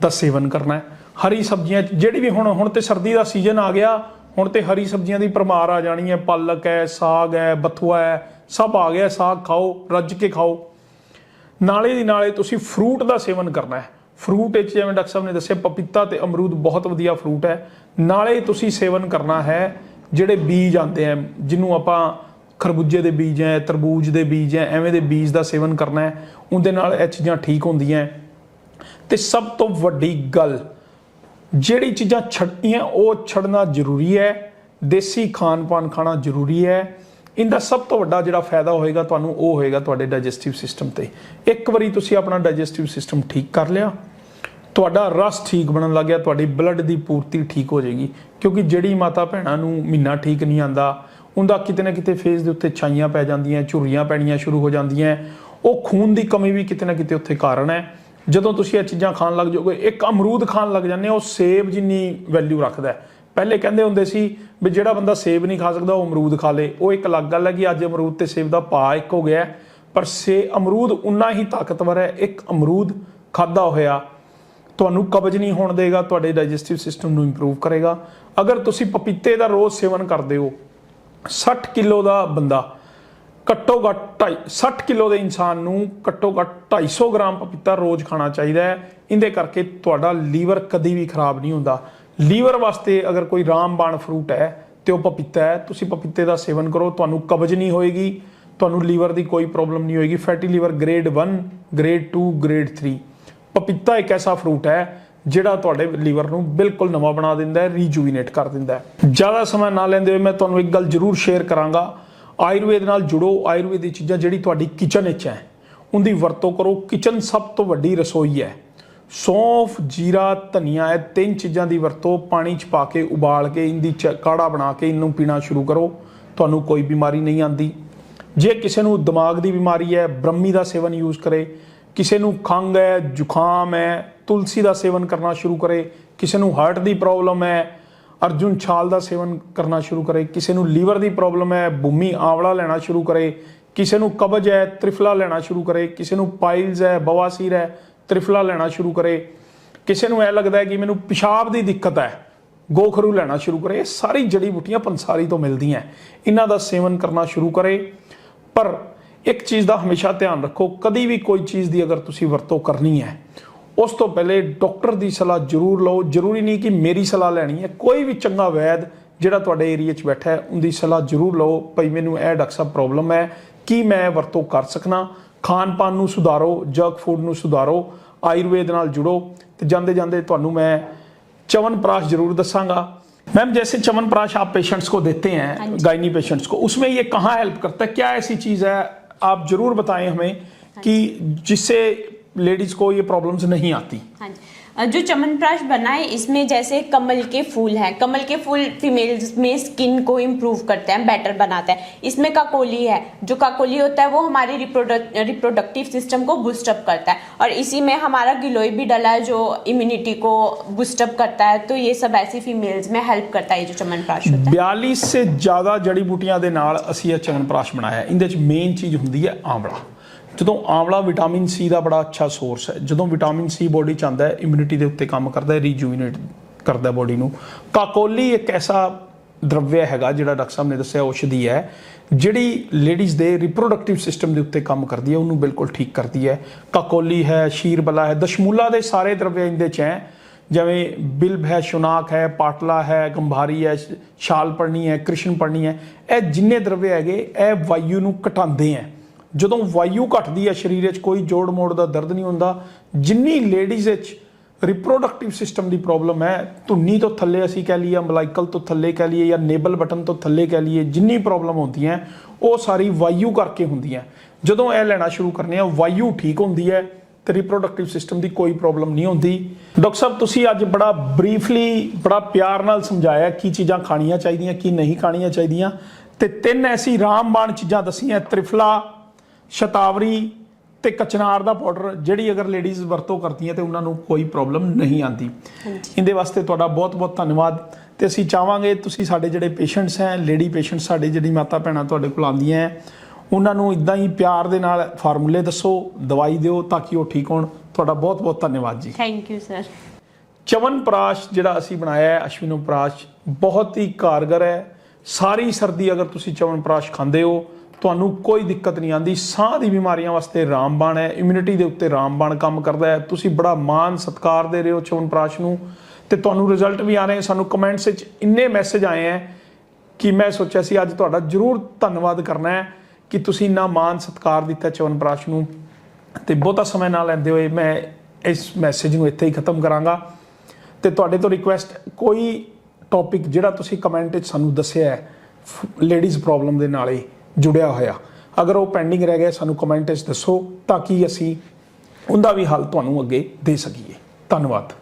ਦਾ ਸੇਵਨ ਕਰਨਾ ਹੈ। ਹਰੀ ਸਬਜ਼ੀਆਂ 'ਚ ਜਿਹੜੀ ਵੀ ਹੁਣ ਹੁਣ ਤੇ ਸਰਦੀ ਦਾ ਸੀਜ਼ਨ ਆ ਗਿਆ, ਹੁਣ ਤੇ ਹਰੀ ਸਬਜ਼ੀਆਂ ਦੀ ਪਰਮਾਰ ਆ ਜਾਣੀ ਹੈ। ਪਾਲਕ ਹੈ, ਸਾਗ ਹੈ, ਬਥੂਆ ਹੈ, ਸਭ ਆ ਗਿਆ, ਸਾਗ ਖਾਓ, ਰੱਜ ਕੇ ਖਾਓ। ਨਾਲੇ ਦੀ ਨਾਲੇ ਤੁਸੀਂ ਫਰੂਟ ਦਾ ਸੇਵਨ ਕਰਨਾ ਹੈ। ਫਰੂਟ ਵਿੱਚ ਜਿਵੇਂ ਡਾਕਟਰ ਸਾਹਿਬ ਨੇ ਦੱਸਿਆ, ਪਪੀਤਾ ਤੇ ਅਮਰੂਦ ਬਹੁਤ ਵਧੀਆ ਫਰੂਟ ਹੈ। ਨਾਲੇ ਤੁਸੀਂ ਸੇਵਨ ਕਰਨਾ ਹੈ, ਜਿਹੜੇ ਬੀਜ ਆਉਂਦੇ ਆ ਜਿਹਨੂੰ ਆਪਾਂ ਖਰਬੂਜੇ ਦੇ ਬੀਜ ਹੈ ਤਰਬੂਜ ਦੇ ਬੀਜ ਹੈ ਐਵੇਂ ਦੇ ਬੀਜ ਦਾ ਸੇਵਨ ਕਰਨਾ ਹੈ ਉਹਦੇ ਨਾਲ ਇਹ ਚੀਜ਼ਾਂ ਠੀਕ ਹੁੰਦੀਆਂ ਹੈ। ਤੇ ਸਭ ਤੋਂ ਵੱਡੀ ਗੱਲ, ਜਿਹੜੀ ਚੀਜ਼ਾਂ ਛੱਡਣੀਆਂ, ਉਹ ਛੱਡਣਾ ਜ਼ਰੂਰੀ ਹੈ ਦੇਸੀ ਖਾਣ ਪਾਨ ਖਾਣਾ ਜ਼ਰੂਰੀ ਹੈ ਇਹਦਾ ਸਭ ਤੋਂ ਵੱਡਾ ਜਿਹੜਾ ਫਾਇਦਾ ਹੋਏਗਾ ਤੁਹਾਨੂੰ, ਉਹ ਹੋਏਗਾ ਤੁਹਾਡੇ ਡਾਈਜੈਸਟਿਵ ਸਿਸਟਮ ਤੇ ਇੱਕ ਵਾਰੀ ਤੁਸੀਂ ਆਪਣਾ ਡਾਈਜੈਸਟਿਵ ਸਿਸਟਮ ਠੀਕ ਕਰ ਲਿਆ, ਤੁਹਾਡਾ ਰਸ ਠੀਕ ਬਣਨ ਲੱਗ ਗਿਆ, ਤੁਹਾਡੀ ਬਲੱਡ ਦੀ ਪੂਰਤੀ ਠੀਕ ਹੋ ਜਾਏਗੀ, ਕਿਉਂਕਿ ਜਿਹੜੀ ਮਾਤਾ ਭੈਣਾਂ ਨੂੰ ਮਹੀਨਾ ਠੀਕ ਨਹੀਂ ਆਂਦਾ ਉਹਦਾ ਕਿਤੇ ਨਾ ਕਿਤੇ ਫੇਸ ਦੇ ਉੱਤੇ ਛਾਈਆਂ ਪੈ ਜਾਂਦੀਆਂ ਝੁਰੀਆਂ ਪੈਣੀਆਂ ਸ਼ੁਰੂ ਹੋ ਜਾਂਦੀਆਂ। ਉਹ ਖੂਨ ਦੀ ਕਮੀ ਵੀ ਕਿਤੇ ਨਾ ਕਿਤੇ ਉੱਥੇ ਕਾਰਨ ਹੈ। ਜਦੋਂ ਤੁਸੀਂ ਇਹ ਚੀਜ਼ਾਂ ਖਾਣ ਲੱਗ ਜਾਓਗੇ, ਇੱਕ ਅਮਰੂਦ ਖਾਣ ਲੱਗ ਜਾਂਦੇ ਹੋ, ਉਹ ਸੇਬ ਜਿੰਨੀ ਵੈਲਿਊ ਰੱਖਦਾ ਪਹਿਲੇ ਕਹਿੰਦੇ ਹੁੰਦੇ ਸੀ ਵੀ ਜਿਹੜਾ ਬੰਦਾ ਸੇਬ ਨਹੀਂ ਖਾ ਸਕਦਾ, ਉਹ ਅਮਰੂਦ ਖਾ ਲੇ। ਉਹ ਇੱਕ ਅਲੱਗ ਗੱਲ ਹੈ ਕਿ ਅੱਜ ਅਮਰੂਦ ਤੇ ਸੇਬ ਦਾ ਭਾਅ ਇੱਕ ਹੋ ਗਿਆ ਪਰ ਸੇ ਅਮਰੂਦ ਉਨਾ ਹੀ ਤਾਕਤਵਰ ਹੈ, ਇੱਕ ਅਮਰੂਦ ਖਾਦਾ ਹੋਇਆ। ਤੁਹਾਨੂੰ ਕਬਜ਼ ਨਹੀਂ ਹੋਣ ਦੇਗਾ, ਤੁਹਾਡੇ ਡਾਈਜੈਸਟਿਵ ਸਿਸਟਮ ਨੂੰ ਇੰਪਰੂਵ ਕਰੇਗਾ। ਅਗਰ ਤੁਸੀਂ ਪਪੀਤੇ ਦਾ ਰੋਜ਼ ਸੇਵਨ ਕਰਦੇ ਹੋ 60 ਕਿਲੋ ਦਾ ਬੰਦਾ ਘੱਟੋ ਘੱਟ ਢਾਈ- 60 ਕਿਲੋ ਦੇ ਇਨਸਾਨ ਨੂੰ ਘੱਟੋ ਘੱਟ 250 ਗ੍ਰਾਮ ਪਪੀਤਾ ਰੋਜ਼ ਖਾਣਾ ਚਾਹੀਦਾ ਹੈ। ਇਹਦੇ ਕਰਕੇ ਤੁਹਾਡਾ ਲੀਵਰ ਕਦੀ ਵੀ ਖਰਾਬ ਨਹੀਂ ਹੁੰਦਾ। ਲੀਵਰ ਵਾਸਤੇ ਅਗਰ ਕੋਈ ਰਾਮਬਾਣ ਫਰੂਟ ਹੈ ਤੇ ਉਹ ਪਪੀਤਾ ਹੈ, ਤੁਸੀਂ ਪਪੀਤੇ ਦਾ ਸੇਵਨ ਕਰੋ, ਤੁਹਾਨੂੰ ਕਬਜ਼ ਨਹੀਂ ਹੋਏਗੀ, ਤੁਹਾਨੂੰ ਲੀਵਰ ਦੀ ਕੋਈ ਪ੍ਰੋਬਲਮ ਨਹੀਂ ਹੋਏਗੀ। Fatty liver grade 1 grade 2 grade 3 ਪਪੀਤਾ ਇੱਕ ਐਸਾ ਫਰੂਟ ਹੈ ਜਿਹੜਾ ਤੁਹਾਡੇ ਲੀਵਰ ਨੂੰ ਬਿਲਕੁਲ ਨਵਾਂ ਬਣਾ ਦਿੰਦਾ ਹੈ ਰੀਜੂਵੀਨੇਟ ਕਰ ਦਿੰਦਾ ਹੈ। ਜ਼ਿਆਦਾ ਸਮਾਂ ਨਾ ਲੈਂਦੇ ਹੋਏ ਮੈਂ ਤੁਹਾਨੂੰ ਇੱਕ ਗੱਲ ਜ਼ਰੂਰ ਸ਼ੇਅਰ ਕਰਾਂਗਾ। ਆਯੁਰਵੇਦ ਨਾਲ ਜੁੜੋ। ਆਯੁਰਵੇਦ ਦੀ ਚੀਜ਼ਾਂ ਜਿਹੜੀ ਤੁਹਾਡੀ ਕਿਚਨ ਵਿੱਚ ਹੈ, ਉਹਦੀ ਵਰਤੋਂ ਕਰੋ। ਕਿਚਨ ਸਭ ਤੋਂ ਵੱਡੀ ਰਸੋਈ ਹੈ। ਸੌਂਫ, ਜੀਰਾ, ਧਨੀਆ, ਇਹ ਤਿੰਨ ਚੀਜ਼ਾਂ ਦੀ ਵਰਤੋਂ ਪਾਣੀ 'ਚ ਪਾ ਕੇ, ਉਬਾਲ ਕੇ ਇੰਦੀ ਚ- ਕਾੜਾ ਬਣਾ ਕੇ, ਇਹਨੂੰ ਪੀਣਾ ਸ਼ੁਰੂ ਕਰੋ। ਤੁਹਾਨੂੰ ਕੋਈ ਬਿਮਾਰੀ ਨਹੀਂ ਆਂਦੀ। ਜੇ ਕਿਸੇ ਨੂੰ ਦਿਮਾਗ ਦੀ ਬਿਮਾਰੀ ਹੈ, ਬ੍ਰਹਮੀ ਦਾ ਸੇਵਨ ਯੂਜ਼ ਕਰੇ ਕਿਸੇ ਨੂੰ ਖੰਘ ਹੈ, ਜ਼ੁਕਾਮ ਹੈ, ਤੁਲਸੀ ਦਾ ਸੇਵਨ ਕਰਨਾ ਸ਼ੁਰੂ ਕਰੇ, ਕਿਸੇ ਨੂੰ ਹਾਰਟ ਦੀ ਪ੍ਰੋਬਲਮ ਹੈ, ਅਰਜੁਨ ਛਾਲ ਦਾ ਸੇਵਨ ਕਰਨਾ ਸ਼ੁਰੂ ਕਰੇ, ਕਿਸੇ ਨੂੰ ਲੀਵਰ ਦੀ ਪ੍ਰੋਬਲਮ ਹੈ, ਭੂਮੀ ਆਂਵਲਾ ਲੈਣਾ ਸ਼ੁਰੂ ਕਰੇ, ਕਿਸੇ ਨੂੰ ਕਬਜ਼ ਹੈ, ਤ੍ਰਿਫਲਾ ਲੈਣਾ ਸ਼ੁਰੂ ਕਰੇ, ਕਿਸੇ ਨੂੰ ਪਾਈਲਸ ਹੈ, ਬਵਾਸੀਰ ਹੈ, ਤ੍ਰਿਫਲਾ ਲੈਣਾ ਸ਼ੁਰੂ ਕਰੇ, ਕਿਸੇ ਨੂੰ ਇਹ ਲੱਗਦਾ ਹੈ ਕਿ ਮੈਨੂੰ ਪਿਸ਼ਾਬ ਦੀ ਦਿੱਕਤ ਹੈ, ਗੋਖਰੂ ਲੈਣਾ ਸ਼ੁਰੂ ਕਰੇ, ਇਹ ਸਾਰੀ ਜੜੀ ਬੂਟੀਆਂ ਪੰਸਾਰੀ ਤੋਂ ਮਿਲਦੀਆਂ ਇਹਨਾਂ ਦਾ ਸੇਵਨ ਕਰਨਾ ਸ਼ੁਰੂ ਕਰੇ, ਪਰ ਇੱਕ ਚੀਜ਼ ਦਾ ਹਮੇਸ਼ਾ ਧਿਆਨ ਰੱਖੋ ਕਦੀ ਵੀ ਕੋਈ ਚੀਜ਼ ਦੀ ਅਗਰ ਤੁਸੀਂ ਵਰਤੋਂ ਕਰਨੀ ਹੈ ਉਸ ਤੋਂ ਪਹਿਲੇ ਡਾਕਟਰ ਦੀ ਸਲਾਹ ਜ਼ਰੂਰ ਲਓ ਜ਼ਰੂਰੀ ਨਹੀਂ ਕਿ ਮੇਰੀ ਸਲਾਹ ਲੈਣੀ ਹੈ ਕੋਈ ਵੀ ਚੰਗਾ ਵੈਦ ਜਿਹੜਾ ਤੁਹਾਡੇ ਏਰੀਆ 'ਚ ਬੈਠਾ ਹੈ ਉਹਦੀ ਸਲਾਹ ਜ਼ਰੂਰ ਲਓ ਭਈ ਮੈਨੂੰ ਇਹ ਡਾਕਟਰ ਸਾਹਿਬ ਪ੍ਰੋਬਲਮ ਹੈ ਕੀ ਮੈਂ ਵਰਤੋਂ ਕਰ ਸਕਣਾ ਖਾਣ ਪਾਨ ਨੂੰ ਸੁਧਾਰੋ ਜੰਕ ਫੂਡ ਨੂੰ ਸੁਧਾਰੋ ਆਯੁਰਵੇਦ ਨਾਲ ਜੁੜੋ ਤੇ ਜਾਂਦੇ ਜਾਂਦੇ ਤੁਹਾਨੂੰ ਮੈਂ च्यवनप्राश जरूर दसांगा मैम जैसे च्यवनप्राश आप पेशेंट्स को देते हैं गायनी पेशेंट्स को उसमें ये कहाँ हेल्प करता है क्या ऐसी चीज़ है आप जरूर बताएं हमें कि जिससे लेडीज को ये प्रॉब्लम्स नहीं आती हाँ जी अ, जो चमनप्राश बना है इसमें जैसे कमल के फूल हैं कमल के फूल फीमेल्स में स्किन को इम्प्रूव करते हैं बेटर बनाता है इसमें काकोली है जो काकोली होता है वो हमारी रिप्रोडक्ट रिप्रोडक्टिव सिस्टम को बूस्टअप करता है और इसी में हमारा गिलोय भी डला है जो इम्यूनिटी को बूस्टअप करता है तो ये सब ऐसी फीमेल्स में हेल्प करता है ये जो चमनप्राश होता है 42 ਸੇ ਜ਼ਿਆਦਾ ਜੜੀ ਬੂਟੀਆਂ ਦੇ ਨਾਲ ਅਸੀਂ ਇਹ ਚਵਨਪ੍ਰਾਸ਼ ਬਣਾਇਆ ਇਹਦੇ ਵਿੱਚ ਮੇਨ ਚੀਜ਼ ਹੁੰਦੀ ਹੈ ਆਂਵਲਾ ਜਦੋਂ ਆਂਵਲਾ ਵਿਟਾਮਿਨ ਸੀ ਦਾ ਬੜਾ ਅੱਛਾ ਸੋਰਸ ਹੈ, ਜਦੋਂ ਵਿਟਾਮਿਨ ਸੀ ਬੋਡੀ ਚ ਆਉਂਦਾ ਹੈ ਇਮਿਊਨਿਟੀ ਦੇ ਉੱਤੇ ਕੰਮ ਕਰਦਾ ਹੈ ਰੀਜੂਵਿਨੇਟ ਕਰਦਾ ਬੋਡੀ ਨੂੰ। ਕਾਕੋਲੀ ਇੱਕ ਐਸਾ ਦਰਵਿਆ ਹੈਗਾ ਜਿਹੜਾ ਡਾਕਟਰ ਸਾਹਿਬ ਨੇ ਦੱਸਿਆ, ਔਸ਼ਧੀ ਹੈ, ਜਿਹੜੀ ਲੇਡੀਜ਼ ਦੇ ਰਿਪਰੋਡਕਟਿਵ ਸਿਸਟਮ ਦੇ ਉੱਤੇ ਕੰਮ ਕਰਦੀ ਹੈ, ਉਹਨੂੰ ਬਿਲਕੁਲ ਠੀਕ ਕਰਦੀ ਹੈ। ਕਾਕੋਲੀ ਹੈ, ਸ਼ੀਰਬਲਾ ਹੈ, ਦਸ਼ਮੂਲਾ ਦੇ ਸਾਰੇ ਦਰਵਿਆ ਇਹਦੇ ਚ ਹੈ, ਜਿਵੇਂ ਬਿਲਬ ਹੈ, ਸ਼ੁਨਾਕ ਹੈ, ਪਾਟਲਾ ਹੈ, ਗੰਭਾਰੀ ਹੈ ਛਾਲ ਪੜਨੀ ਹੈ, ਕ੍ਰਿਸ਼ਨ ਪੜਨੀ ਹੈ, ਇਹ ਜਿੰਨੇ ਦਰਵਯ ਹੈਗੇ, ਇਹ ਵਾਯੂ ਨੂੰ ਘਟਾਉਂਦੇ ਹੈ। ਜਦੋਂ ਵਾਯੂ ਘਟਦੀ ਹੈ ਸਰੀਰ ਵਿੱਚ ਕੋਈ ਜੋੜ ਮੋੜ ਦਾ ਦਰਦ ਨਹੀਂ ਹੁੰਦਾ, ਜਿੰਨੀ ਲੇਡੀਜ਼ ਵਿੱਚ ਰਿਪਰੋਡਕਟਿਵ ਸਿਸਟਮ ਦੀ ਪ੍ਰੋਬਲਮ ਹੈ, ਧੁੰਨੀ ਤੋਂ ਥੱਲੇ ਅਸੀਂ ਕਹਿ ਲਈਏ ਅੰਬਲਾਈਕਲ ਤੋਂ ਥੱਲੇ ਕਹਿ ਲਈਏ ਜਾਂ ਨੇਬਲ ਬਟਨ ਤੋਂ ਥੱਲੇ ਕਹਿ ਲਈਏ, ਜਿੰਨੀ ਪ੍ਰੋਬਲਮ ਹੁੰਦੀਆਂ ਉਹ ਸਾਰੀ ਵਾਯੂ ਕਰਕੇ ਹੁੰਦੀਆਂ ਜਦੋਂ ਇਹ ਲੈਣਾ ਸ਼ੁਰੂ ਕਰਨੇ ਆ, ਵਾਯੂ ਠੀਕ ਹੁੰਦੀ ਹੈ ਤੇ ਰਿਪਰੋਡਕਟਿਵ ਸਿਸਟਮ ਦੀ ਕੋਈ ਪ੍ਰੋਬਲਮ ਨਹੀਂ ਹੁੰਦੀ। ਡਾਕਟਰ ਸਾਹਿਬ, ਤੁਸੀਂ ਅੱਜ ਬੜਾ ਬਰੀਫਲੀ ਬੜਾ ਪਿਆਰ ਨਾਲ ਸਮਝਾਇਆ ਕੀ ਚੀਜ਼ਾਂ ਖਾਣੀਆਂ ਚਾਹੀਦੀਆਂ, ਕੀ ਨਹੀਂ ਖਾਣੀਆਂ ਚਾਹੀਦੀਆਂ ਤੇ ਤਿੰਨ ਐਸੀ ਰਾਮਬਾਣ ਚੀਜ਼ਾਂ ਦਸੀਆਂ, ਤ੍ਰਿਫਲਾ ਸ਼ਤਾਵਰੀ ਤੇ ਕਚਨਾਰ ਦਾ ਪਾਊਡਰ ਜਿਹੜੀ ਅਗਰ ਲੇਡੀਜ਼ ਵਰਤੋਂ ਕਰਦੀਆਂ ਤੇ ਉਹਨਾਂ ਨੂੰ ਕੋਈ ਪ੍ਰੋਬਲਮ ਨਹੀਂ ਆਂਦੀ ਇਹਦੇ ਵਾਸਤੇ ਤੁਹਾਡਾ ਬਹੁਤ-ਬਹੁਤ ਧੰਨਵਾਦ ਤੇ ਅਸੀਂ ਚਾਹਾਂਗੇ ਤੁਸੀਂ ਸਾਡੇ ਜਿਹੜੇ ਪੇਸ਼ੈਂਟਸ ਹੈ ਲੇਡੀ ਪੇਸ਼ੈਂਟ ਸਾਡੇ ਜਿਹੜੀ ਮਾਤਾ ਭੈਣਾਂ ਤੁਹਾਡੇ ਕੋਲ ਆਉਂਦੀਆਂ ਹੈ ਉਹਨਾਂ ਨੂੰ ਇਦਾਂ ਹੀ ਪਿਆਰ ਦੇ ਨਾਲ ਫਾਰਮੂਲੇ ਦੱਸੋ ਦਵਾਈ ਦਿਓ ਤਾਂ ਕਿ ਉਹ ਠੀਕ ਹੋਣ। ਤੁਹਾਡਾ ਬਹੁਤ-ਬਹੁਤ ਧੰਨਵਾਦ ਜੀ। Thank you sir chyawanprash ਜਿਹੜਾ ਅਸੀਂ ਬਣਾਇਆ ਹੈ ਅਸ਼ਵਿਨੋ ਪ੍ਰਾਸ਼ ਬਹੁਤ ਹੀ ਕਾਰਗਰ ਹੈ। ਸਾਰੀ ਸਰਦੀ ਅਗਰ ਤੁਸੀਂ ਚਵਨ ਪ੍ਰਾਸ਼ ਖਾਂਦੇ ਹੋ ਤੁਹਾਨੂੰ ਕੋਈ ਦਿੱਕਤ ਨਹੀਂ ਆਂਦੀ ਸਾਹ ਦੀ ਬਿਮਾਰੀਆਂ ਵਾਸਤੇ ਰਾਮਬਾਣ ਹੈ। ਇਮਿਊਨਿਟੀ ਦੇ ਉੱਤੇ ਰਾਮਬਾਣ ਕੰਮ ਕਰਦਾ ਹੈ। ਤੁਸੀਂ ਬੜਾ ਮਾਣ ਸਤਿਕਾਰ ਦੇ ਰਹੇ ਹੋ ਚਵਨਪ੍ਰਾਸ਼ ਨੂੰ। ਤੇ ਤੁਹਾਨੂੰ ਰਿਜ਼ਲਟ ਵੀ ਆ ਰਹੇ ਸਾਨੂੰ ਕਮੈਂਟਸ ਵਿੱਚ ਇੰਨੇ ਮੈਸੇਜ ਆਏ ਹੈ ਕਿ ਮੈਂ ਸੋਚਿਆ ਸੀ, ਅੱਜ ਤੁਹਾਡਾ ਜਰੂਰ ਧੰਨਵਾਦ ਕਰਨਾ ਹੈ ਕਿ ਤੁਸੀਂ ਇੰਨਾ ਮਾਣ ਸਤਿਕਾਰ ਦਿੱਤਾ ਚਵਨਪ੍ਰਾਸ਼ ਨੂੰ। ਤੇ ਬਹੁਤਾ ਸਮਾਂ ਨਾ ਲੈਂਦੇ ਹੋਏ ਮੈਂ ਇਸ ਮੈਸੇਜ ਨੂੰ ਇੱਥੇ ਹੀ ਖਤਮ ਕਰਾਂਗਾ। ਤੇ ਤੁਹਾਡੇ ਤੋਂ ਰਿਕੁਐਸਟ ਕੋਈ ਟੌਪਿਕ ਜਿਹੜਾ ਤੁਸੀਂ ਕਮੈਂਟ ਵਿੱਚ ਸਾਨੂੰ ਦੱਸਿਆ ਹੈ ਲੇਡੀਜ਼ ਪ੍ਰੋਬਲਮ ਦੇ ਨਾਲ। ਹੀ ਜੁੜਿਆ ਹੋਇਆ। ਅਗਰ ਉਹ ਪੈਂਡਿੰਗ ਰਹਿ ਗਿਆ ਸਾਨੂੰ ਕਮੈਂਟ ਵਿੱਚ ਦੱਸੋ ਤਾਂ ਕਿ ਅਸੀਂ ਉਹਦਾ ਵੀ ਹੱਲ ਤੁਹਾਨੂੰ ਅੱਗੇ ਦੇ ਸਕੀਏ। ਧੰਨਵਾਦ।